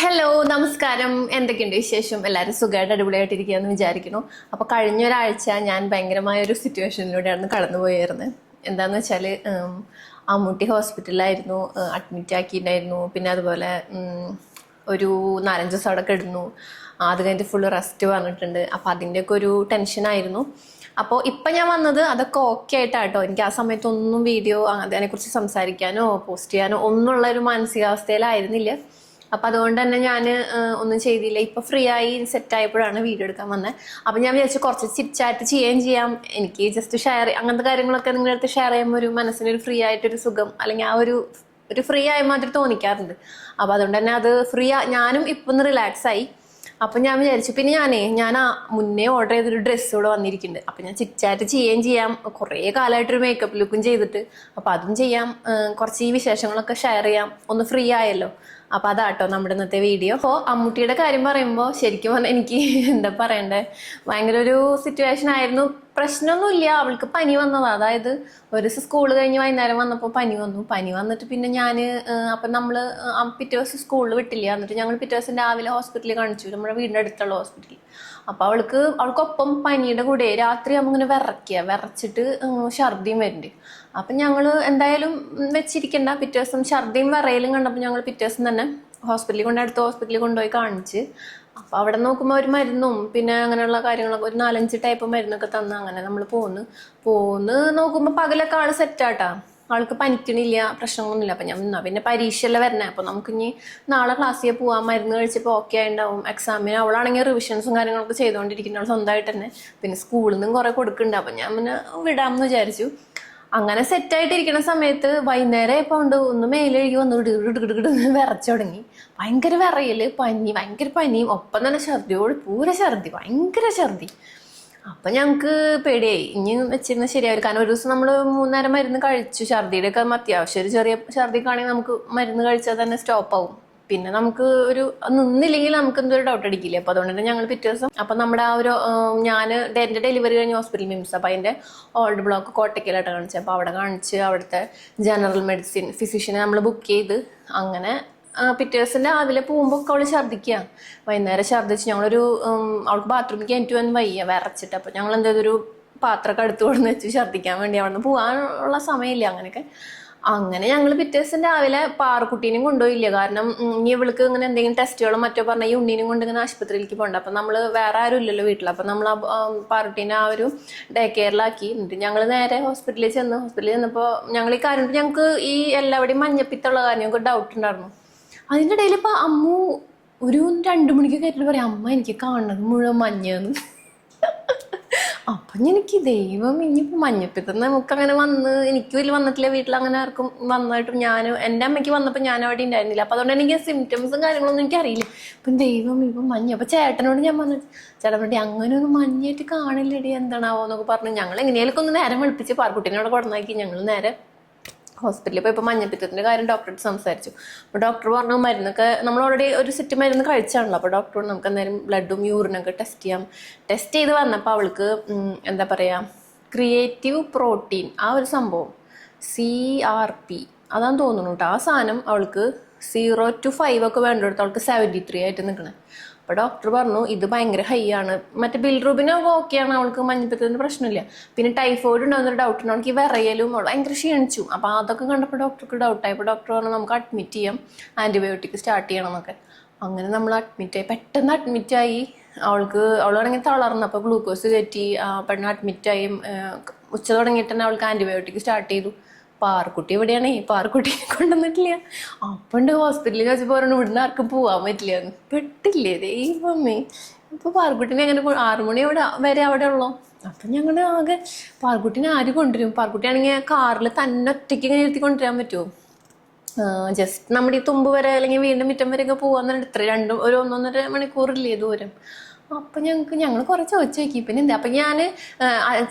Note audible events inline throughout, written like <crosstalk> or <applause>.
Hello നമസ്കാരം. എന്തൊക്കെയുണ്ട് വിശേഷം? എല്ലാവരും സുഖമായിട്ട് അടിപൊളിയായിട്ടിരിക്കുകയെന്ന് വിചാരിക്കുന്നു. അപ്പോൾ കഴിഞ്ഞ ഒരാഴ്ച ഞാൻ ഭയങ്കരമായ ഒരു സിറ്റുവേഷനിലൂടെയാണ് കടന്നുപോയിരുന്നത് എന്താന്ന് വെച്ചാൽ അമ്മൂട്ടി ഹോസ്പിറ്റലിലായിരുന്നു അഡ്മിറ്റ് ആക്കിയിട്ടുണ്ടായിരുന്നു. പിന്നെ അതുപോലെ ഒരു നാലഞ്ച് ദിവസം അവിടെ കിടന്നു. അത് കഴിഞ്ഞിട്ട് ഫുള്ള് റെസ്റ്റ് പറഞ്ഞിട്ടുണ്ട് അപ്പോൾ അതിന്റെയൊക്കെ ഒരു ടെൻഷനായിരുന്നു അപ്പോൾ ഇപ്പം ഞാൻ വന്നത് അതൊക്കെ ഓക്കെ ആയിട്ടാട്ടോ. എനിക്ക് ആ സമയത്തൊന്നും വീഡിയോ അതിനെക്കുറിച്ച് സംസാരിക്കാനോ പോസ്റ്റ് ചെയ്യാനോ ഒന്നുള്ള ഒരു മാനസികാവസ്ഥയിലായിരുന്നില്ല. അപ്പം അതുകൊണ്ട് തന്നെ ഞാൻ ഒന്നും ചെയ്തില്ല. ഇപ്പം ഫ്രീ ആയി സെറ്റ് ആയപ്പോഴാണ് വീഡിയോ എടുക്കാൻ വന്നത് അപ്പം ഞാൻ വിചാരിച്ചു കുറച്ച് ചിറ്റാറ്റ് ചെയ്യുകയും ചെയ്യാം എനിക്ക് ജസ്റ്റ് ഷെയർ അങ്ങനത്തെ കാര്യങ്ങളൊക്കെ നിങ്ങളുടെ അടുത്ത് ഷെയർ ചെയ്യുമ്പോൾ ഒരു മനസ്സിനൊരു ഫ്രീ ആയിട്ടൊരു സുഖം അല്ലെങ്കിൽ ആ ഒരു ഒരു ഫ്രീ ആയ മാതിരി തോന്നിക്കാറുണ്ട്. അപ്പം അതുകൊണ്ട് തന്നെ അത് ഫ്രീ ഞാനും ഇപ്പം ഒന്ന് റിലാക്സ് ആയി. അപ്പം ഞാൻ വിചാരിച്ചു പിന്നെ ഞാനേ ഞാൻ ആ മുന്നേ ഓർഡർ ചെയ്തൊരു ഡ്രസ്സ് ഇവിടെ വന്നിരിക്കുന്നുണ്ട്. അപ്പം ഞാൻ ചിറ്റാറ്റ് ചെയ്യുകയും ചെയ്യാം. കുറേ കാലമായിട്ടൊരു മേക്കപ്പ് ലുക്കും ചെയ്തിട്ട്. അപ്പം അതും ചെയ്യാം. കുറച്ച് ഈ വിശേഷങ്ങളൊക്കെ ഷെയർ ചെയ്യാം. ഒന്ന് ഫ്രീ ആയല്ലോ. അപ്പം അതാട്ടോ നമ്മുടെ ഇന്നത്തെ വീഡിയോ അപ്പോൾ അമ്മൂട്ടിയുടെ കാര്യം പറയുമ്പോൾ ശരിക്കും പറഞ്ഞാൽ എനിക്ക് <laughs> എന്താ പറയണ്ടേ? ഭയങ്കര ഒരു സിറ്റുവേഷൻ ആയിരുന്നു. പ്രശ്നമൊന്നുമില്ല. അവൾക്ക് പനി വന്നതാ. അതായത് ഒരു ദിവസം സ്കൂൾ കഴിഞ്ഞ് വൈകുന്നേരം വന്നപ്പോൾ പനി വന്നു. പനി വന്നിട്ട് പിന്നെ ഞാൻ അപ്പം നമ്മൾ പിറ്റേ ദിവസം സ്കൂളിൽ വിട്ടില്ല. എന്നിട്ട് ഞങ്ങൾ പിറ്റേ ദിവസം രാവിലെ ഹോസ്പിറ്റലിൽ കാണിച്ചു. നമ്മുടെ വീടിന്റെ അടുത്തുള്ള ഹോസ്പിറ്റലിൽ അപ്പോൾ അവൾക്ക് അവൾക്കൊപ്പം പനിയുടെ കൂടെ രാത്രി നമ്മളിങ്ങനെ വിറയ്ക്കുക വിറച്ചിട്ട് ഛർദിയും വരുന്നുണ്ട് അപ്പം ഞങ്ങൾ എന്തായാലും വെച്ചിരിക്കണ്ട. പിറ്റേ ദിവസം ഛർദിയും വിറയലും കണ്ടപ്പോൾ ഞങ്ങൾ പിറ്റേ ദിവസം തന്നെ ഹോസ്പിറ്റലിൽ കൊണ്ട് അടുത്ത ഹോസ്പിറ്റലിൽ കൊണ്ടുപോയി കാണിച്ച്. അപ്പോൾ അവിടെ നോക്കുമ്പോൾ ഒരു മരുന്നും പിന്നെ അങ്ങനെയുള്ള കാര്യങ്ങളൊക്കെ ഒരു നാലഞ്ച് ടൈപ്പ് മരുന്നൊക്കെ തന്ന് അങ്ങനെ നമ്മൾ പോന്ന്. പോന്ന് നോക്കുമ്പോൾ പകലൊക്കെ ആൾ സെറ്റാട്ടാ ആൾക്ക് പനിക്കണില്ല പ്രശ്നങ്ങളൊന്നുമില്ല. അപ്പം ഞാൻ നിന്നാ പിന്നെ പരീക്ഷയല്ലേ വരണേ. അപ്പോൾ നമുക്കിനി നാളെ ക്ലാസ്സിൽ പോകാം മരുന്ന് കഴിച്ചപ്പോൾ ഓക്കെ ആയിണ്ടാവും. എക്സാമിന് അവളാണെങ്കിൽ റിവിഷൻസും കാര്യങ്ങളൊക്കെ ചെയ്തുകൊണ്ടിരിക്കുന്ന അവൾ സ്വന്തമായിട്ട് തന്നെ. പിന്നെ സ്കൂളിൽ നിന്നും കുറേ കൊടുക്കുന്നുണ്ട് അപ്പം ഞാൻ പിന്നെ വിടാമെന്ന് വിചാരിച്ചു. അങ്ങനെ സെറ്റായിട്ടിരിക്കുന്ന സമയത്ത് വൈകുന്നേരം ഇപ്പോൾ ഉണ്ട് ഒന്ന് മേലെഴുകി വന്നു ഇടുകിടുകിടുകിട് വിറച്ചു തുടങ്ങി. ഭയങ്കര വിറയൽ പനി ഭയങ്കര പനിയും ഒപ്പം തന്നെ ഛർദിയോട് പൂര ഛർദി ഭയങ്കര ഛർദി. അപ്പം ഞങ്ങൾക്ക് പേടിയായി. ഇനി വെച്ചിരുന്ന ശരിയാവില്ല. കാരണം ഒരു ദിവസം നമ്മൾ മൂന്നേരം മരുന്ന് കഴിച്ചു. ഛർദിയുടെ ഒക്കെ അത്യാവശ്യം. ഒരു ചെറിയ ഛർദിക്കാണെങ്കിൽ നമുക്ക് മരുന്ന് കഴിച്ചാൽ തന്നെ സ്റ്റോപ്പ് ആവും. പിന്നെ നമുക്ക് ഒരു നിന്നില്ലെങ്കിൽ നമുക്ക് എന്തൊരു ഡൗട്ട് അടിക്കില്ലേ? അപ്പോൾ അതുകൊണ്ട് തന്നെ ഞങ്ങൾ പിറ്റേ ദിവസം അപ്പം നമ്മുടെ ആ ഒരു ഞാൻ എന്റെ ഡെലിവറി കഴിഞ്ഞ ഹോസ്പിറ്റൽ മിംസ് അപ്പോൾ അതിന്റെ ഓൾഡ് ബ്ലോക്ക് കോട്ടയ്ക്കലായിട്ട് കാണിച്ചത്. അപ്പോൾ അവിടെ കാണിച്ച് അവിടുത്തെ ജനറൽ മെഡിസിൻ ഫിസിഷ്യനെ നമ്മൾ ബുക്ക് ചെയ്ത് അങ്ങനെ പിറ്റേ ദിവസം രാവിലെ പോകുമ്പോൾ അവൾ ഛർദ്ദിക്കുക വൈകുന്നേരം ഛർദ്ദിച്ച് ഞങ്ങളൊരു അവൾക്ക് ബാത്റൂമിൽ എനിക്ക് വന്ന് വയ്യ വിറച്ചിട്ട്. അപ്പോൾ ഞങ്ങൾ എന്തായാലും ഒരു പാത്രമൊക്കെ അടുത്ത് കൊടുന്ന് വെച്ച് ഛർദ്ദിക്കാൻ വേണ്ടി അവിടെ നിന്ന് പോകാനുള്ള സമയമില്ല. അങ്ങനെയൊക്കെ അങ്ങനെ ഞങ്ങൾ പിറ്റേ ദിവസം രാവിലെ പാറക്കുട്ടീനെയും കൊണ്ടുപോയില്ല? കാരണം ഇനി ഇവൾക്ക് ഇങ്ങനെ എന്തെങ്കിലും ടെസ്റ്റുകളോ മറ്റോ പറഞ്ഞാൽ ഈ ഉണ്ണീനും കൊണ്ട് ഇങ്ങനെ ആശുപത്രിയിലേക്ക് പോകണ്ട. അപ്പം നമ്മൾ വേറെ ആരും ഇല്ലല്ലോ വീട്ടിൽ അപ്പം നമ്മൾ ആ ആ ആ ഒരു ഡേ കെയറിലാക്കി എന്നിട്ട് ഞങ്ങൾ നേരെ ഹോസ്പിറ്റലിൽ ചെന്ന്. ഹോസ്പിറ്റലിൽ ചെന്നപ്പോൾ ഞങ്ങൾ ഈ കാര്യം ഞങ്ങൾക്ക് ഈ എല്ലാവിടെയും മഞ്ഞപ്പിത്തുള്ള കാര്യം ഞങ്ങൾക്ക് ഡൗട്ട് ഉണ്ടായിരുന്നു. അതിന്റെ ഇടയിൽ ഇപ്പം അമ്മു ഒരു രണ്ട് മണിക്ക് കയറ്റിട്ട് പറയാം അമ്മ എനിക്ക് കാണുന്നത് മുഴുവൻ മഞ്ഞന്ന്. അപ്പം എനിക്ക് ദൈവം ഇനിയിപ്പോൾ മഞ്ഞപ്പിത്തം നമുക്ക് അങ്ങനെ വന്ന് എനിക്ക് വലിയ വന്നിട്ടില്ല വീട്ടിൽ അങ്ങനെ ആർക്കും വന്നായിട്ടും ഞാൻ എന്റെ അമ്മയ്ക്ക് വന്നപ്പോൾ ഞാൻ അവിടെ ഉണ്ടായിരുന്നില്ല. അപ്പം അതുകൊണ്ട് എനിക്ക് സിംറ്റംസും കാര്യങ്ങളൊന്നും എനിക്കറിയില്ല. അപ്പം ദൈവം ഇപ്പം മഞ്ഞ. അപ്പം ചേട്ടനോട് ഞാൻ പറഞ്ഞു ചേട്ടൻ പറഞ്ഞു അങ്ങനെ ഒരു മഞ്ഞായിട്ട് കാണില്ലടി എന്താണാവോ എന്നൊക്കെ പറഞ്ഞു. ഞങ്ങൾ എങ്ങനെയാലും ഒന്ന് നേരം വെളുപ്പിച്ച് പാർക്കുട്ടീനോട് കൊടുന്നാക്കി. ഞങ്ങൾ നേരെ ഹോസ്പിറ്റലിൽ പോയപ്പോൾ മഞ്ഞപ്പിത്തത്തിന്റെ കാര്യം ഡോക്ടറോട് സംസാരിച്ചു. അപ്പോൾ ഡോക്ടർ പറഞ്ഞു മരുന്നൊക്കെ നമ്മൾ ഓൾറെഡി ഒരു സെറ്റ് മരുന്ന് കഴിച്ചാണല്ലോ. അപ്പോൾ ഡോക്ടറോട് നമുക്ക് എന്തായാലും ബ്ലഡും യൂറിനൊക്കെ ടെസ്റ്റ് ചെയ്യാം. ടെസ്റ്റ് ചെയ്ത് വന്നപ്പോൾ അവൾക്ക് എന്താ പറയുക ക്രിയേറ്റീവ് പ്രോട്ടീൻ ആ ഒരു സംഭവം സി ആർ പി അതാന്ന് തോന്നുന്നു കേട്ടോ. ആ സാധനം അവൾക്ക് സീറോ ടു ഫൈവ് ഒക്കെ വേണ്ടിടത്ത് അവൾക്ക് സെവന്റി ത്രീ ആയിട്ട് നിൽക്കണേ അപ്പോൾ ഡോക്ടർ പറഞ്ഞു ഇത് ഭയങ്കര ഹൈ ആണ്. മറ്റേ ബിൽറൂബിന് ആണ് അവൾക്ക് മഞ്ഞപ്പിത്തത്തിന് പ്രശ്നമില്ല. പിന്നെ ടൈഫോയിഡ് ഉണ്ടാകുന്നൊരു ഡൗട്ട് ഉണ്ട് അവൾക്ക് വിറയലും അവൾ ഭയങ്കര ക്ഷീണിച്ചു. അപ്പോൾ അതൊക്കെ കണ്ടപ്പോൾ ഡോക്ടർക്ക് ഡൗട്ടായി അപ്പോൾ ഡോക്ടർ പറഞ്ഞു നമുക്ക് അഡ്മിറ്റ് ചെയ്യാം. ആന്റിബയോട്ടിക് സ്റ്റാർട്ട് ചെയ്യണം എന്നൊക്കെ. അങ്ങനെ നമ്മൾ അഡ്മിറ്റ് ആയി. പെട്ടെന്ന് അഡ്മിറ്റ് ആയി. അവൾക്ക് അവളാണെങ്കിൽ തളർന്നു. അപ്പൊ ഗ്ലൂക്കോസ് കയറ്റി പെട്ടെന്ന് അഡ്മിറ്റ് ആയി. ആ, ഉച്ച തുടങ്ങിയിട്ട് തന്നെ അവൾക്ക് ആന്റിബയോട്ടിക് സ്റ്റാർട്ട് ചെയ്തു. പാറക്കുട്ടി എവിടെയാണേ? പാർക്കുട്ടിയെ കൊണ്ടുവന്നിട്ടില്ല. അപ്പണ്ട് ഹോസ്പിറ്റലിൽ വെച്ചപ്പോൾ പറഞ്ഞു ഇവിടുന്ന് ആർക്കും പോകാൻ പറ്റില്ല. പെട്ടില്ലേ ദൈവമേ. ഇപ്പോൾ പാർക്കുട്ടിനെ അങ്ങനെ ആറുമണി മണി അവിടെ വരെ അവിടെ ഉള്ളോ? അപ്പം ഞങ്ങൾ ആകെ പാർക്കുട്ടിനെ ആര് കൊണ്ടുവരും? പാറക്കുട്ടിയാണെങ്കിൽ കാറിൽ തന്നെ ഒറ്റയ്ക്ക് ഇങ്ങനെ ഇരുത്തി കൊണ്ടുവരാൻ പറ്റുമോ ജസ്റ്റ് നമ്മുടെ ഈ തുമ്പ് വരെ അല്ലെങ്കിൽ വീണ്ടും മുറ്റം വരെയൊക്കെ പോകാൻ ഇത്ര രണ്ട് ഒരു ഒന്നൊന്നര മണിക്കൂറില്ലേ ദൂരം. അപ്പം ഞങ്ങൾക്ക് ഞങ്ങൾ കുറേ ചോദിച്ചു നോക്കി. പിന്നെ എന്താ അപ്പം ഞാൻ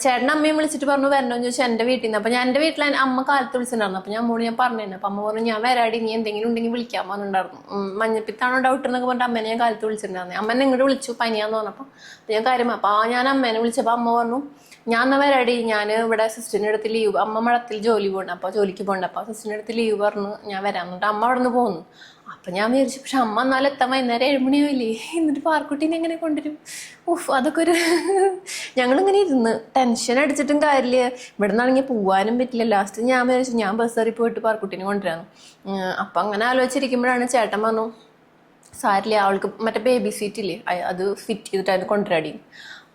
ചേട്ടൻ അമ്മയും വിളിച്ചിട്ട് പറഞ്ഞു വരണമെന്ന് ചോദിച്ചാൽ എന്റെ വീട്ടിൽ നിന്ന്. അപ്പം ഞാൻ എന്റെ വീട്ടിൽ അമ്മ കാലത്ത് വിളിച്ചിട്ടുണ്ടായിരുന്നു. അപ്പം ഞാൻ അമ്മോട് ഞാൻ പറഞ്ഞിരുന്നു. അപ്പം അമ്മ പറഞ്ഞു ഞാൻ വരാടി. നീ എന്തെങ്കിലും ഉണ്ടെങ്കിൽ വിളിക്കാൻ പറഞ്ഞിട്ടുണ്ടായിരുന്നു. മഞ്ഞപ്പിത്താണോ ഡൗട്ട് എന്നൊക്കെ പറഞ്ഞിട്ട് അമ്മേനെ ഞാൻ കാലത്ത് വിളിച്ചിട്ടുണ്ടായിരുന്നു. എന്നെ ഇങ്ങോട്ട് വിളിച്ചു പനിയാന്ന് പറഞ്ഞപ്പോൾ അപ്പം ഞാൻ കാര്യം അപ്പം ആ ഞാൻ അമ്മേനെ വിളിച്ചപ്പോൾ അമ്മ പറഞ്ഞു ഞാൻ എന്നാ വരാടി ഞാൻ ഇവിടെ സിസ്റ്ററിന്റെ അടുത്ത് ലീവ് അമ്മ മഠത്തിൽ ജോലി പോകണം അപ്പോൾ ജോലിക്ക് പോകണ്ട അപ്പോൾ സിസ്റ്ററിന്റെ അടുത്ത് ലീവ് പറഞ്ഞു. ഞാൻ വരാൻ എന്നിട്ട് അമ്മ അവിടെ നിന്ന് പോകുന്നു അപ്പം ഞാൻ വിചാരിച്ചു പക്ഷെ അമ്മ എന്നാലും എത്താൻ വൈകുന്നേരം ഏഴുമണിയാവില്ലേ എന്നിട്ട് പാർക്കുട്ടീനെ എങ്ങനെ കൊണ്ടുവരും? ഉഫ് അതൊക്കെ ഒരു <laughs> ഞങ്ങളിങ്ങനെ ഇരുന്ന് ടെൻഷൻ അടിച്ചിട്ടും കാര്യമില്ല. ഇവിടെ നിന്നാണെങ്കിൽ പോകാനും പറ്റില്ല. ലാസ്റ്റ് ഞാൻ വിചാരിച്ചു ഞാൻ ബസ് കയറി പോയിട്ട് പാർക്കുട്ടീനെ കൊണ്ടുവരാന്ന്. അപ്പം അങ്ങനെ ആലോചിച്ചിരിക്കുമ്പോഴാണ് ചേട്ടൻ പറഞ്ഞു സാരില്ല അവൾക്ക് മറ്റേ ബേബി സീറ്റ് ഇല്ലേ? അത് ഫിറ്റ് ചെയ്തിട്ടായിരുന്നു കൊണ്ടുവരാടി.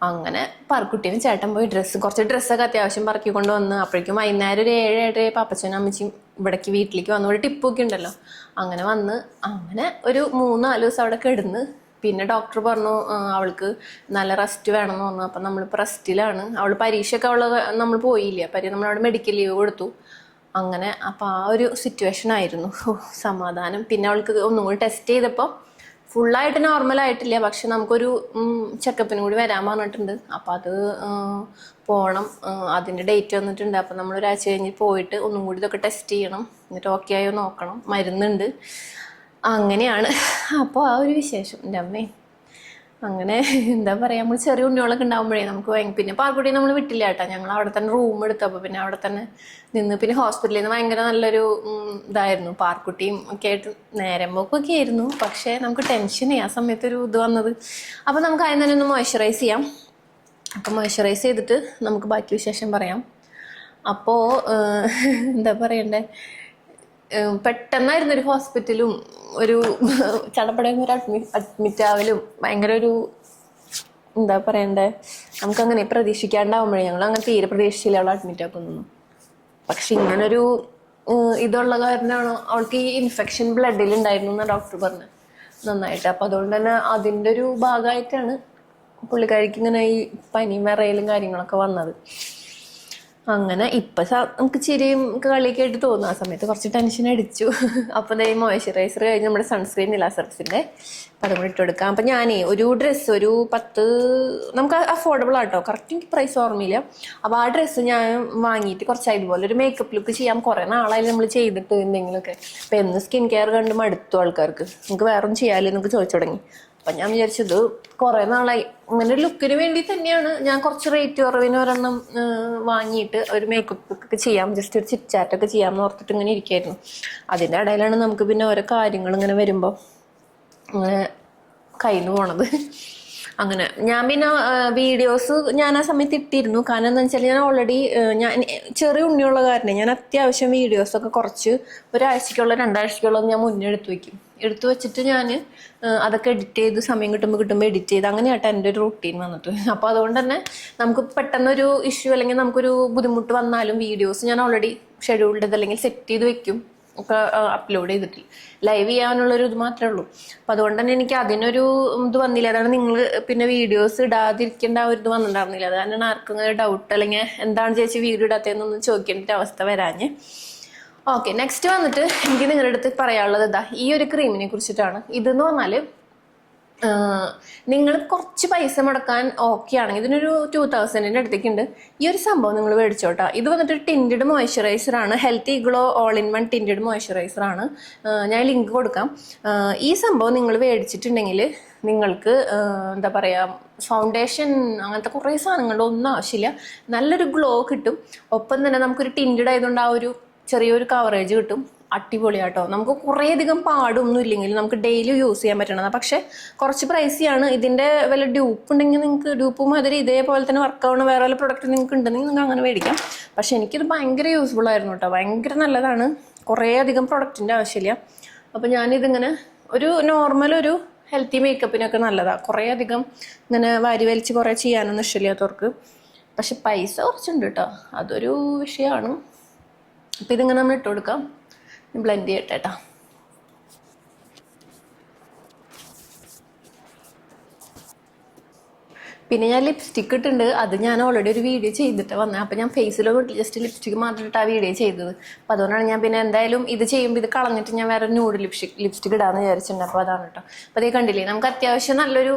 അങ്ങനെ പറക്കുട്ടിയും ചേട്ടൻ പോയി ഡ്രസ്സ് കുറച്ച് ഡ്രസ്സൊക്കെ അത്യാവശ്യം പറക്കി കൊണ്ടുവന്ന്. അപ്പോഴേക്കും വൈകുന്നേരം ഒരു ഏഴ് ഏഴര പാപ്പച്ചനും അമ്മച്ചിയും ഇവിടേക്ക് വീട്ടിലേക്ക് വന്നു. ഒരു ടിപ്പൊക്കെ ഉണ്ടല്ലോ. അങ്ങനെ വന്ന് അങ്ങനെ ഒരു മൂന്ന് നാല് ദിവസം അവിടെ കിടന്ന്. പിന്നെ ഡോക്ടർ പറഞ്ഞു അവൾക്ക് നല്ല റെസ്റ്റ് വേണമെന്ന് പറഞ്ഞു. അപ്പം നമ്മളിപ്പോൾ റെസ്റ്റിലാണ് അവൾ പരീക്ഷയൊക്കെ അവൾ നമ്മൾ പോയില്ല? പരി നമ്മളവിടെ മെഡിക്കൽ ലീവ് കൊടുത്തു. അങ്ങനെ അപ്പോൾ ആ ഒരു സിറ്റുവേഷൻ ആയിരുന്നു. സമാധാനം. പിന്നെ അവൾക്ക് ഒന്നും കൂടി ടെസ്റ്റ് ചെയ്തപ്പോൾ ഫുള്ളായിട്ട് നോർമൽ ആയിട്ടില്ല. പക്ഷെ നമുക്കൊരു ചെക്കപ്പിന് കൂടി വരാൻ പറഞ്ഞിട്ടുണ്ട്. അപ്പോൾ അത് പോകണം അതിന്റെ ഡേറ്റ് വന്നിട്ടുണ്ട്. അപ്പോൾ നമ്മൾ ഒരാഴ്ച കഴിഞ്ഞ് പോയിട്ട് ഒന്നും കൂടി ഇതൊക്കെ ടെസ്റ്റ് ചെയ്യണം. എന്നിട്ട് ഓക്കെ ആയോ നോക്കണം. മരുന്നുണ്ട്. അങ്ങനെയാണ്. അപ്പോൾ ആ ഒരു വിശേഷം. എന്റെ അമ്മേ. അങ്ങനെ <laughs> എന്താ പറയുക നമ്മൾ ചെറിയ ഉണ്ണികളൊക്കെ ഉണ്ടാകുമ്പോഴേ നമുക്ക് പിന്നെ പാർക്കുട്ടി നമ്മൾ വിട്ടില്ല കേട്ടോ. ഞങ്ങൾ അവിടെ തന്നെ റൂം എടുത്തപ്പോൾ പിന്നെ അവിടെ തന്നെ നിന്ന് പിന്നെ ഹോസ്പിറ്റലിൽ നിന്ന് ഭയങ്കര നല്ലൊരു ഇതായിരുന്നു. പാർക്കുട്ടിയും ഒക്കെ ആയിട്ട് നേരം പോക്കൊക്കെ ആയിരുന്നു. പക്ഷേ നമുക്ക് ടെൻഷനേ ആ സമയത്ത് ഒരു ഇത് വന്നത്. അപ്പോൾ നമുക്ക് അതിന് തന്നെ ഒന്ന് മോയ്സ്ചറൈസ് ചെയ്യാം. അപ്പോൾ മോയ്സ്ചറൈസ് ചെയ്തിട്ട് നമുക്ക് ബാക്കി വിശേഷം പറയാം. അപ്പോൾ <laughs> എന്താ പറയണ്ടേ? പെട്ടെന്നായിരുന്നു ഒരു ഹോസ്പിറ്റലും ഒരു <laughs> ചടപ്പടയുന്ന ഒരു അഡ്മി അഡ്മിറ്റ് ആവലും ഭയങ്കര ഒരു എന്താ പറയണ്ടേ നമുക്കങ്ങനെ പ്രതീക്ഷിക്കാണ്ടാവുമ്പോഴേ ഞങ്ങൾ അങ്ങനെ തീരെ പ്രതീക്ഷിച്ചില്ല അവളെ അഡ്മിറ്റ് ആക്കുന്നു പക്ഷെ ഇങ്ങനൊരു ഇതുള്ള കാരണമാണ് അവൾക്ക് ഈ ഇൻഫെക്ഷൻ ബ്ലഡിൽ ഉണ്ടായിരുന്നു എന്ന് ഡോക്ടർ പറഞ്ഞു നന്നായിട്ട്. അപ്പം അതുകൊണ്ട് തന്നെ അതിന്റെ ഒരു ഭാഗമായിട്ടാണ് പുള്ളിക്കാരിക്ക് ഇങ്ങനെ ഈ പനി വിറയലും കാര്യങ്ങളൊക്കെ വന്നത്. അങ്ങനെ ഇപ്പൊ നമുക്ക് ചിരിയും കളിയൊക്കെ ആയിട്ട് തോന്നും. ആ സമയത്ത് കുറച്ച് ടെൻഷൻ അടിച്ചു. <laughs> അപ്പൊ ദേ മോയ്സ്ചറൈസർ കഴിഞ്ഞ് നമ്മുടെ സൺസ്ക്രീൻ നില സർഫിന്റെ അപ്പം അതും കൂടി ഇട്ട് കൊടുക്കാം. അപ്പം ഞാനേ ഒരു ഡ്രസ്സ് ഒരു പത്ത് നമുക്ക് അഫോർഡബിൾ ആട്ടോ. കറക്റ്റ് എനിക്ക് പ്രൈസ് ഓർമ്മയില്ല. അപ്പോൾ ആ ഡ്രസ്സ് ഞാൻ വാങ്ങിയിട്ട് കുറച്ചായി. ഇതുപോലെ ഒരു മേക്കപ്പ് ലുക്ക് ചെയ്യാൻ കുറേ നാളായി നമ്മൾ ചെയ്തിട്ട് എന്തെങ്കിലുമൊക്കെ. അപ്പം എന്ന് സ്കിൻ കെയർ കണ്ട് മടുത്തു ആൾക്കാർക്ക്. നമുക്ക് വേറൊന്നും ചെയ്യാമല്ലോ എന്നൊക്കെ ചോദിച്ചു തുടങ്ങി. അപ്പം ഞാൻ വിചാരിച്ചത് കുറേ നാളായി. അങ്ങനെ ലുക്കിന് വേണ്ടി തന്നെയാണ് ഞാൻ കുറച്ച് റേറ്റ് കുറവിന് ഒരെണ്ണം വാങ്ങിയിട്ട് ഒരു മേക്കപ്പ് ഒക്കെ ചെയ്യാം. ജസ്റ്റ് ഒരു ചിറ്റാറ്റൊക്കെ ചെയ്യാമെന്ന് ഓർത്തിട്ട് ഇങ്ങനെ ഇരിക്കായിരുന്നു. അതിന്റെ ഇടയിലാണ് നമുക്ക് പിന്നെ ഓരോ കാര്യങ്ങൾ ഇങ്ങനെ വരുമ്പോൾ അങ്ങനെ കയ്യിൽ നിന്ന് പോണത്. അങ്ങനെ ഞാൻ പിന്നെ വീഡിയോസ് ഞാൻ ആ സമയത്ത് ഇട്ടിരുന്നു. കാരണം എന്താ വെച്ചാൽ ഞാൻ ഓൾറെഡി ഞാൻ ചെറിയ ഉണ്ണിയുള്ള കാരണം ഞാൻ അത്യാവശ്യം വീഡിയോസൊക്കെ കുറച്ച് ഒരാഴ്ചക്കുള്ള രണ്ടാഴ്ചക്കുള്ള ഞാൻ മുന്നേ എടുത്തു വെക്കും. എടുത്തു വെച്ചിട്ട് ഞാൻ അതൊക്കെ എഡിറ്റ് ചെയ്ത് സമയം കിട്ടുമ്പോൾ കിട്ടുമ്പോൾ എഡിറ്റ് ചെയ്ത് അങ്ങനെയാട്ടോ എന്റെ ഒരു റൂട്ടീൻ വന്നിട്ട് അപ്പോൾ അതുകൊണ്ട് തന്നെ നമുക്ക് പെട്ടെന്നൊരു ഇഷ്യൂ അല്ലെങ്കിൽ നമുക്കൊരു ബുദ്ധിമുട്ട് വന്നാലും വീഡിയോസ് ഞാൻ ഓൾറെഡി ഷെഡ്യൂൾഡ് അല്ലെങ്കിൽ സെറ്റ് ചെയ്ത് വെക്കും. ഒക്കെ അപ്ലോഡ് ചെയ്തിട്ട് ലൈവ് ചെയ്യാനുള്ളൊരു ഇത് മാത്രമേ ഉള്ളൂ. അപ്പം അതുകൊണ്ട് തന്നെ എനിക്ക് അതിനൊരു ഇത് വന്നില്ല. അതാണ് നിങ്ങൾ പിന്നെ വീഡിയോസ് ഇടാതിരിക്കേണ്ട ആ ഒരു ഇത് വന്നിട്ടുണ്ടായിരുന്നില്ല. അത് കാരണം ആർക്കും ഡൗട്ട് അല്ലെങ്കിൽ എന്താണ് ചേച്ചി വീഡിയോ ഇടാത്തതെന്നൊന്നും ചോദിക്കേണ്ട അവസ്ഥ വരാഞ്ഞ്. ഓക്കെ നെക്സ്റ്റ് വന്നിട്ട് എനിക്ക് നിങ്ങളുടെ അടുത്ത് പറയാനുള്ളത് ഇതാ ഈ ഒരു ക്രീമിനെ കുറിച്ചിട്ടാണ്. ഇതെന്ന് പറഞ്ഞാൽ നിങ്ങൾ കുറച്ച് പൈസ മുടക്കാൻ ഓക്കെ ആണെങ്കിൽ ഇതിനൊരു ടു തൗസൻഡിന്റെ അടുത്തേക്ക് ഉണ്ട് ഈ ഒരു സംഭവം നിങ്ങൾ മേടിച്ചോട്ടാ. ഇത് വന്നിട്ട് ടിന്റഡ് മോയ്സ്ചറൈസർ ആണ്. Healthy glow all in one tinted moisturiser ആണ് ഞാൻ ലിങ്ക് കൊടുക്കാം. ഈ സംഭവം നിങ്ങൾ മേടിച്ചിട്ടുണ്ടെങ്കിൽ നിങ്ങൾക്ക് എന്താ പറയുക ഫൗണ്ടേഷൻ അങ്ങനത്തെ കുറേ സാധനങ്ങളുടെ ഒന്നും ആവശ്യമില്ല. നല്ലൊരു ഗ്ലോ കിട്ടും. ഒപ്പം തന്നെ നമുക്കൊരു ടിന്റഡ് ആയതുകൊണ്ട് ആ ഒരു ചെറിയൊരു കവറേജ് കിട്ടും. അടിപൊളിയാട്ടോ. നമുക്ക് കുറേ അധികം പാടൊന്നും ഇല്ലെങ്കിൽ നമുക്ക് ഡെയിലി യൂസ് ചെയ്യാൻ പറ്റണം പക്ഷെ കുറച്ച് പ്രൈസിയാണ് ഇതിന്റെ വല്ല ഡ്യൂപ്പ് ഉണ്ടെങ്കിൽ നിങ്ങൾക്ക് ഡ്യൂപ്പ് മാതിരി ഇതേപോലെ തന്നെ വർക്ക് ആവുന്ന വേറെ വല്ല പ്രൊഡക്റ്റ് നിങ്ങൾക്ക് ഉണ്ടെങ്കിൽ നിങ്ങൾക്ക് അങ്ങനെ മേടിക്കാം. പക്ഷെ എനിക്കിത് ഭയങ്കര യൂസ്ഫുൾ ആയിരുന്നു കേട്ടോ. ഭയങ്കര നല്ലതാണ്. കുറേ അധികം പ്രൊഡക്റ്റിന്റെ ആവശ്യമില്ല. അപ്പോൾ ഞാനിതിങ്ങനെ ഒരു നോർമൽ ഒരു ഹെൽത്തി മേക്കപ്പിനൊക്കെ നല്ലതാണ് കുറേ അധികം ഇങ്ങനെ വാരി വലിച്ച് കുറേ ചെയ്യാനൊന്നും ഇഷ്ടമില്ലാത്തവർക്ക്. പക്ഷെ പൈസ കുറച്ചുണ്ട് കേട്ടോ. അതൊരു വിഷയമാണ്. അപ്പം ഇതിങ്ങനെ നമ്മൾ ഇട്ട് കൊടുക്കാം. ബ്ലെൻഡ് ചെയ്യട്ടെ കേട്ടോ പിന്നെ ഞാൻ ലിപ്സ്റ്റിക് ഇട്ടുണ്ട് അത് ഞാൻ ഓൾറെഡി ഒരു വീഡിയോ ചെയ്തിട്ട് വന്നത് അപ്പോൾ ഞാൻ ഫേസിലൊക്കെ ജസ്റ്റ് ലിപ്സ്റ്റിക് മാത്രമായിട്ട് ആ വീഡിയോ ചെയ്തത്. അപ്പോൾ അതുകൊണ്ടാണ് ഞാൻ പിന്നെ എന്തായാലും ഇത് ചെയ്യുമ്പോൾ ഇത് കളഞ്ഞിട്ട് ഞാൻ വേറെ ന്യൂഡ് ലിപ്സ്റ്റിക് ലിപ്സ്റ്റിക് ഇടാമെന്ന് വിചാരിച്ചിട്ടുണ്ട്. അപ്പോൾ അതാണ് കേട്ടോ അപ്പോൾ അതേ കണ്ടില്ലേ? നമുക്ക് അത്യാവശ്യം നല്ലൊരു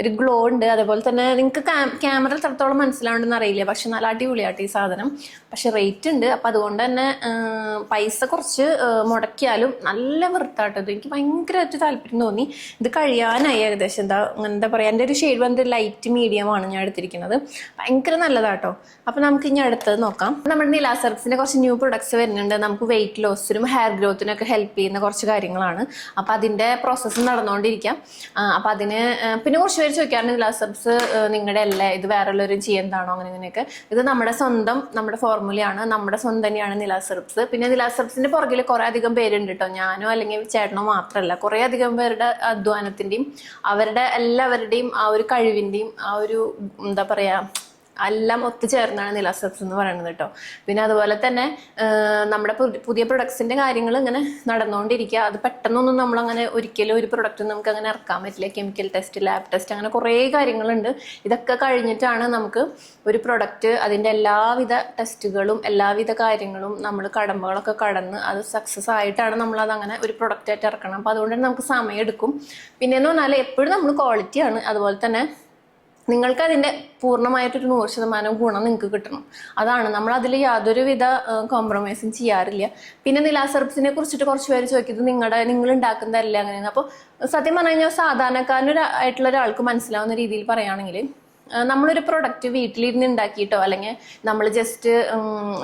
ഒരു ഗ്ലോ ഉണ്ട്. അതേപോലെ തന്നെ നിങ്ങൾക്ക് ക്യാമറ എത്രത്തോളം മനസ്സിലാവുണ്ടെന്ന് അറിയില്ല. പക്ഷെ നല്ല അടിപൊളിയാട്ട് ഈ സാധനം. പക്ഷെ റേറ്റ് ഉണ്ട്. അപ്പം അതുകൊണ്ട് തന്നെ പൈസ കുറച്ച് മുടക്കിയാലും നല്ല വൃത്താട്ടോ ഇത്. എനിക്ക് ഭയങ്കരമായിട്ട് താല്പര്യം തോന്നി. ഇത് കഴിയാനായി ഏകദേശം. എന്താ എന്താ പറയുക എന്റെ ഒരു ഷെയ്ഡ് വന്നിട്ട് ലൈറ്റ് മീഡിയമാണ് ഞാൻ എടുത്തിരിക്കുന്നത്. ഭയങ്കര നല്ലതാട്ടോ. അപ്പം നമുക്ക് ഇനി അടുത്തത് നോക്കാം. നമ്മുടെ നിലാ സർഫിന്റെ കുറച്ച് ന്യൂ പ്രൊഡക്ട്സ് വരുന്നുണ്ട്. നമുക്ക് വെയിറ്റ് ലോസിനും ഹെയർ ഗ്രോത്തിനും ഒക്കെ ഹെൽപ്പ് ചെയ്യുന്ന കുറച്ച് കാര്യങ്ങളാണ്. അപ്പം അതിന്റെ പ്രോസസ്സ് നടന്നുകൊണ്ടിരിക്കാം അപ്പം അതിന് പിന്നെ കുറച്ച് പേര് ചോദിക്കാറുണ്ട് നിലാ സർഫ്സ് നിങ്ങളുടെ അല്ലേ? ഇത് വേറെ ഉള്ളവരും ചെയ്യുന്നതാണോ? അങ്ങനെ ഇങ്ങനെയൊക്കെ. ഇത് നമ്മുടെ സ്വന്തം നമ്മുടെ ഫോർമുലയാണ് നമ്മുടെ സ്വന്തം തന്നെയാണ് നിലാ സർഫ്സ് പിന്നെ നിലാ സർഫ്സിന്റെ പുറകിൽ കുറേ അധികം പേരുണ്ട് കേട്ടോ ഞാനോ അല്ലെങ്കിൽ ചേട്ടനോ മാത്രമല്ല കുറേ അധികം പേരുടെ അധ്വാനത്തിന്റെയും അവരുടെ എല്ലാവരുടെയും ആ ഒരു കഴിവിന്റെയും ആ ഒരു എന്താ പറയാ എല്ലാം ഒത്തുചേർന്നാണ് നിലാസെപ്സ് എന്ന് പറയുന്നത് കേട്ടോ. പിന്നെ അതുപോലെ തന്നെ നമ്മുടെ പുതിയ പ്രൊഡക്ട്സിന്റെ കാര്യങ്ങൾ ഇങ്ങനെ നടന്നുകൊണ്ടിരിക്കുക. അത് പെട്ടെന്നൊന്നും നമ്മളങ്ങനെ ഒരിക്കലും ഒരു പ്രൊഡക്റ്റ് നമുക്ക് അങ്ങനെ ഇറക്കാൻ പറ്റില്ല. കെമിക്കൽ ടെസ്റ്റ് ലാബ് ടെസ്റ്റ് അങ്ങനെ കുറേ കാര്യങ്ങളുണ്ട്. ഇതൊക്കെ കഴിഞ്ഞിട്ടാണ് നമുക്ക് ഒരു പ്രൊഡക്റ്റ് അതിന്റെ എല്ലാവിധ ടെസ്റ്റുകളും എല്ലാവിധ കാര്യങ്ങളും നമ്മൾ കടമ്പകളൊക്കെ കടന്ന് അത് സക്സസ് ആയിട്ടാണ് നമ്മൾ അത് അങ്ങനെ ഒരു പ്രൊഡക്റ്റ് ആയിട്ട് ഇറക്കണം. അപ്പോൾ അതുകൊണ്ട് തന്നെ നമുക്ക് സമയം എടുക്കും പിന്നെയെന്ന് പറഞ്ഞാൽ എപ്പോഴും നമ്മൾ ക്വാളിറ്റിയാണ് അതുപോലെ തന്നെ നിങ്ങൾക്ക് അതിന്റെ പൂർണമായിട്ടൊരു നൂറ് ശതമാനം ഗുണം നിങ്ങൾക്ക് കിട്ടണം. അതാണ്. നമ്മൾ അതിൽ യാതൊരുവിധ കോംപ്രമൈസും ചെയ്യാറില്ല. പിന്നെ നിലാസർപ്പിനെ കുറിച്ചിട്ട് കുറച്ച് പേര് ചോദിക്കുന്നത് നിങ്ങളുടെ നിങ്ങൾ ഉണ്ടാക്കുന്നതല്ല അങ്ങനെയാണ് അപ്പോൾ സത്യം പറഞ്ഞു കഴിഞ്ഞാൽ സാധാരണക്കാരനൊരു ആയിട്ടുള്ള ഒരാൾക്ക് മനസ്സിലാവുന്ന രീതിയിൽ പറയുകയാണെങ്കിൽ നമ്മളൊരു പ്രൊഡക്റ്റ് വീട്ടിലിരുന്ന് ഉണ്ടാക്കിയിട്ടോ? അല്ലെങ്കിൽ നമ്മൾ ജസ്റ്റ്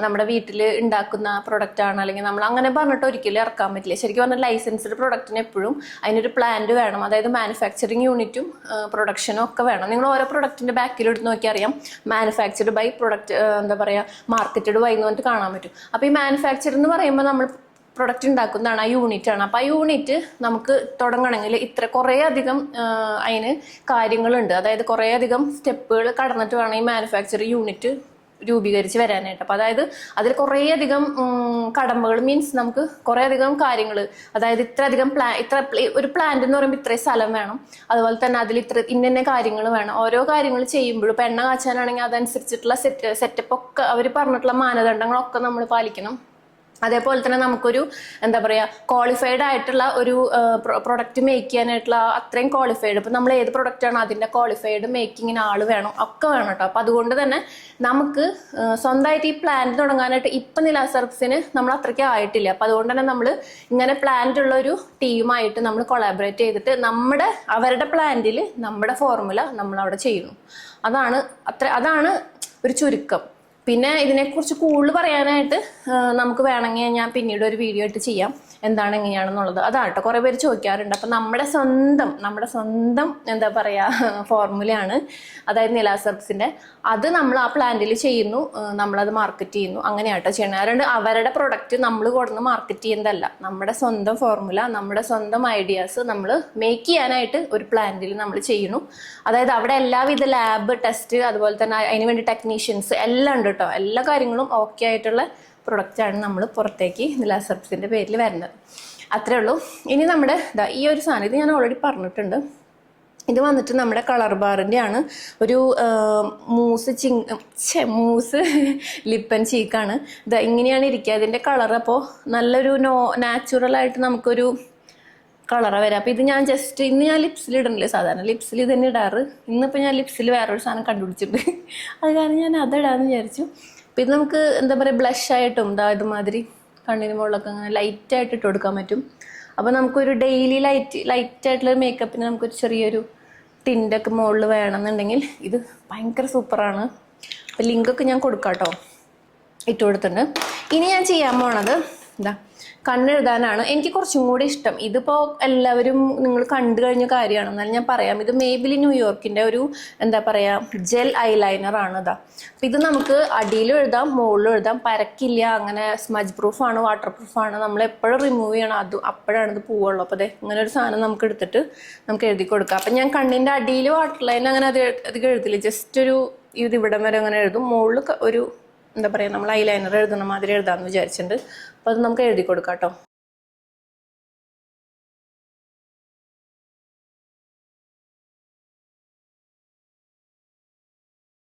നമ്മുടെ വീട്ടിൽ ഉണ്ടാക്കുന്ന പ്രൊഡക്റ്റ് ആണ്. അല്ലെങ്കിൽ നമ്മൾ അങ്ങനെ പറഞ്ഞിട്ട് ഒരിക്കലും ഇറക്കാൻ പറ്റില്ല. ശരിക്കും പറഞ്ഞാൽ ലൈസൻസ്ഡ് പ്രൊഡക്റ്റിന് എപ്പോഴും അതിനൊരു പ്ലാന്റ് വേണം. അതായത് മാനുഫാക്ചറിങ് യൂണിറ്റും പ്രൊഡക്ഷനും ഒക്കെ വേണം. നിങ്ങൾ ഓരോ പ്രൊഡക്റ്റിന്റെ ബാക്കിൽ എടുത്ത് നോക്കി അറിയാം. മാനുഫാക്ചർഡ് ബൈ പ്രൊഡക്റ്റ് എന്താ പറയുക മാർക്കറ്റഡ് ബൈ എന്ന് പറഞ്ഞിട്ട് കാണാൻ പറ്റും. അപ്പോൾ ഈ മാനുഫാക്ചർ എന്ന് പറയുമ്പോൾ നമ്മൾ പ്രൊഡക്റ്റ് ഉണ്ടാക്കുന്നതാണ് ആ യൂണിറ്റ് ആണ്. അപ്പോൾ ആ യൂണിറ്റ് നമുക്ക് തുടങ്ങണമെങ്കിൽ ഇത്ര കുറേ അധികം അതിന് കാര്യങ്ങളുണ്ട്. അതായത് കുറേ അധികം സ്റ്റെപ്പുകൾ കടന്നിട്ട് വേണം ഈ മാനുഫാക്ചർ യൂണിറ്റ് രൂപീകരിച്ച് വരാനായിട്ട്. അപ്പോൾ അതായത് അതിൽ കുറേ അധികം കടമ്പകൾ മീൻസ് നമുക്ക് കുറേ അധികം കാര്യങ്ങൾ അതായത് ഇത്ര അധികം പ്ലാ ഇത്ര ഒരു പ്ലാന്റ് എന്ന് പറയുമ്പോൾ ഇത്രയും സ്ഥലം വേണം. അതുപോലെ തന്നെ അതിൽ ഇത്ര ഇന്ന കാര്യങ്ങൾ വേണം. ഓരോ കാര്യങ്ങൾ ചെയ്യുമ്പോഴും ഇപ്പം എണ്ണ കാച്ചാനാണെങ്കിൽ അതനുസരിച്ചിട്ടുള്ള സെറ്റ് സെറ്റപ്പ് ഒക്കെ അവർ പറഞ്ഞിട്ടുള്ള മാനദണ്ഡങ്ങളൊക്കെ നമ്മൾ പാലിക്കണം. അതേപോലെ തന്നെ നമുക്കൊരു എന്താ പറയുക ക്വാളിഫൈഡ് ആയിട്ടുള്ള ഒരു പ്രൊഡക്റ്റ് മേക്ക് ചെയ്യാനായിട്ടുള്ള അത്രയും ക്വാളിഫൈഡ് ഇപ്പം നമ്മൾ ഏത് പ്രൊഡക്റ്റാണോ അതിന്റെ ക്വാളിഫൈഡ് മേക്കിങ്ങിന് ആൾ വേണം. ഒക്കെ വേണം കേട്ടോ. അപ്പം അതുകൊണ്ട് തന്നെ നമുക്ക് സ്വന്തമായിട്ട് ഈ പ്ലാന്റ് തുടങ്ങാനായിട്ട് ഇപ്പം നില സർക്സിന് നമ്മൾ അത്രയ്ക്ക് ആയിട്ടില്ല. അപ്പം അതുകൊണ്ട് തന്നെ നമ്മൾ ഇങ്ങനെ പ്ലാന്റ് ഉള്ള ഒരു ടീമായിട്ട് നമ്മൾ കൊളാബറേറ്റ് ചെയ്തിട്ട് നമ്മുടെ അവരുടെ പ്ലാന്റിൽ നമ്മുടെ ഫോർമുല നമ്മൾ അവിടെ ചെയ്യുന്നു. അതാണ് അത്ര അതാണ് ഒരു ചുരുക്കം. പിന്നെ ഇതിനെക്കുറിച്ച് കൂടുതൽ പറയാനായിട്ട് നമുക്ക് വേണമെങ്കിൽ ഞാൻ പിന്നീട് ഒരു വീഡിയോ ആയിട്ട് ചെയ്യാം. എന്താണ് എങ്ങനെയാണെന്നുള്ളത്. അതാണ് കേട്ടോ കുറേ പേര് ചോദിക്കാറുണ്ട്. അപ്പം നമ്മുടെ സ്വന്തം നമ്മുടെ സ്വന്തം എന്താ പറയുക ഫോർമുലയാണ്. അതായത് നിലാസർപ്സിന്റെ അത് നമ്മൾ ആ പ്ലാന്റിൽ ചെയ്യുന്നു നമ്മളത് മാർക്കറ്റ് ചെയ്യുന്നു. അങ്ങനെയാട്ടോ ചെയ്യണം അതുകൊണ്ട് അവരുടെ പ്രൊഡക്റ്റ് നമ്മൾ കൊടുന്ന് മാർക്കറ്റ് ചെയ്യുന്നതല്ല. നമ്മുടെ സ്വന്തം ഫോർമുല നമ്മുടെ സ്വന്തം ഐഡിയാസ് നമ്മൾ മേക്ക് ചെയ്യാനായിട്ട് ഒരു പ്ലാന്റിൽ നമ്മൾ ചെയ്യുന്നു. അതായത് അവിടെ എല്ലാവിധ ലാബ് ടെസ്റ്റ് അതുപോലെ തന്നെ അതിന് വേണ്ടി ടെക്നീഷ്യൻസ് എല്ലാം ഉണ്ട് കേട്ടോ. എല്ലാ കാര്യങ്ങളും ഓക്കെ ആയിട്ടുള്ള പ്രൊഡക്റ്റാണ് നമ്മൾ പുറത്തേക്ക് നിലാസർപ്സിന്റെ പേരിൽ വരുന്നത്. അത്രേ ഉള്ളൂ. ഇനി നമ്മുടെ ഈ ഒരു സാധനം ഇത് ഞാൻ ഓൾറെഡി പറഞ്ഞിട്ടുണ്ട്. ഇത് വന്നിട്ട് നമ്മുടെ കളർ ബാറിന്റെ ആണ് ഒരു മൂസ് ചിങ് മൂസ് ലിപ്പൻ ചീക്കാണ് ഇത് ഇങ്ങനെയാണ് ഇരിക്കുക. അതിന്റെ കളർ അപ്പോൾ നല്ലൊരു നോ നാച്ചുറലായിട്ട് നമുക്കൊരു കളറാണ് വരാം. അപ്പോൾ ഇത് ഞാൻ ജസ്റ്റ് ഇന്ന് ഞാൻ ലിപ്സിൽ ഇടണില്ലേ സാധാരണ? ലിപ്സിൽ തന്നെ ഇടാറ്. ഇന്നിപ്പോൾ ഞാൻ ലിപ്സിൽ വേറൊരു സാധനം കണ്ടുപിടിച്ചിട്ടുണ്ട്. അത് കാരണം ഞാൻ അതിടാന്ന് വിചാരിച്ചു. ഇത് നമുക്ക് എന്താ പറയുക ബ്ലഷ് ആയിട്ടും ഇതാ ഇതുമാതിരി കണ്ണിന് മുകളിലൊക്കെ അങ്ങനെ ലൈറ്റായിട്ട് ഇട്ട് കൊടുക്കാൻ പറ്റും. അപ്പോൾ നമുക്കൊരു ഡെയിലി ലൈറ്റ് ലൈറ്റ് ആയിട്ടുള്ള മേക്കപ്പിന് നമുക്കൊരു ചെറിയൊരു ടിന്റൊക്കെ മുകളിൽ വേണമെന്നുണ്ടെങ്കിൽ ഇത് ഭയങ്കര സൂപ്പറാണ് അപ്പോൾ ലിങ്കൊക്കെ ഞാൻ കൊടുക്കാം കേട്ടോ ഇട്ട് കൊടുത്തിട്ടുണ്ട്. ഇനി ഞാൻ ചെയ്യാൻ പോണത് എന്താ കണ്ണെഴുതാനാണ് എനിക്ക് കുറച്ചും കൂടി ഇഷ്ടം. ഇതിപ്പോൾ എല്ലാവരും നിങ്ങൾ കണ്ടു കഴിഞ്ഞ കാര്യമാണ്. എന്നാലും ഞാൻ പറയാം ഇത് മേബിലി ന്യൂയോർക്കിന്റെ ഒരു എന്താ പറയുക ജെൽ ഐലൈനർ ആണ് ഇതാ. അപ്പം ഇത് നമുക്ക് അടിയിലും എഴുതാം മുകളിലും എഴുതാം. പരക്കില്ല അങ്ങനെ സ്മജ് പ്രൂഫാണ് വാട്ടർ പ്രൂഫാണ് നമ്മൾ എപ്പോഴും റിമൂവ് ചെയ്യണം. അത് അപ്പോഴാണ് ഇത് പോവുള്ളൂ. അപ്പോൾ അതെ ഇങ്ങനെ ഒരു സാധനം നമുക്ക് എടുത്തിട്ട് നമുക്ക് എഴുതി കൊടുക്കാം. അപ്പം ഞാൻ കണ്ണിന്റെ അടിയിൽ വാട്ടർ ലൈൻ അങ്ങനെ അത് അധികം എഴുതില്ല. ജസ്റ്റ് ഒരു ഇത് ഇവിടം വരെ അങ്ങനെ എഴുതും. മുകളിൽ ഒരു എന്താ പറയുക നമ്മൾ ഐലൈനർ എഴുതുന്ന മാതിരി എഴുതാമെന്ന് വിചാരിച്ചിട്ടുണ്ട്. അപ്പോൾ അത് നമുക്ക് എഴുതി കൊടുക്കാം കേട്ടോ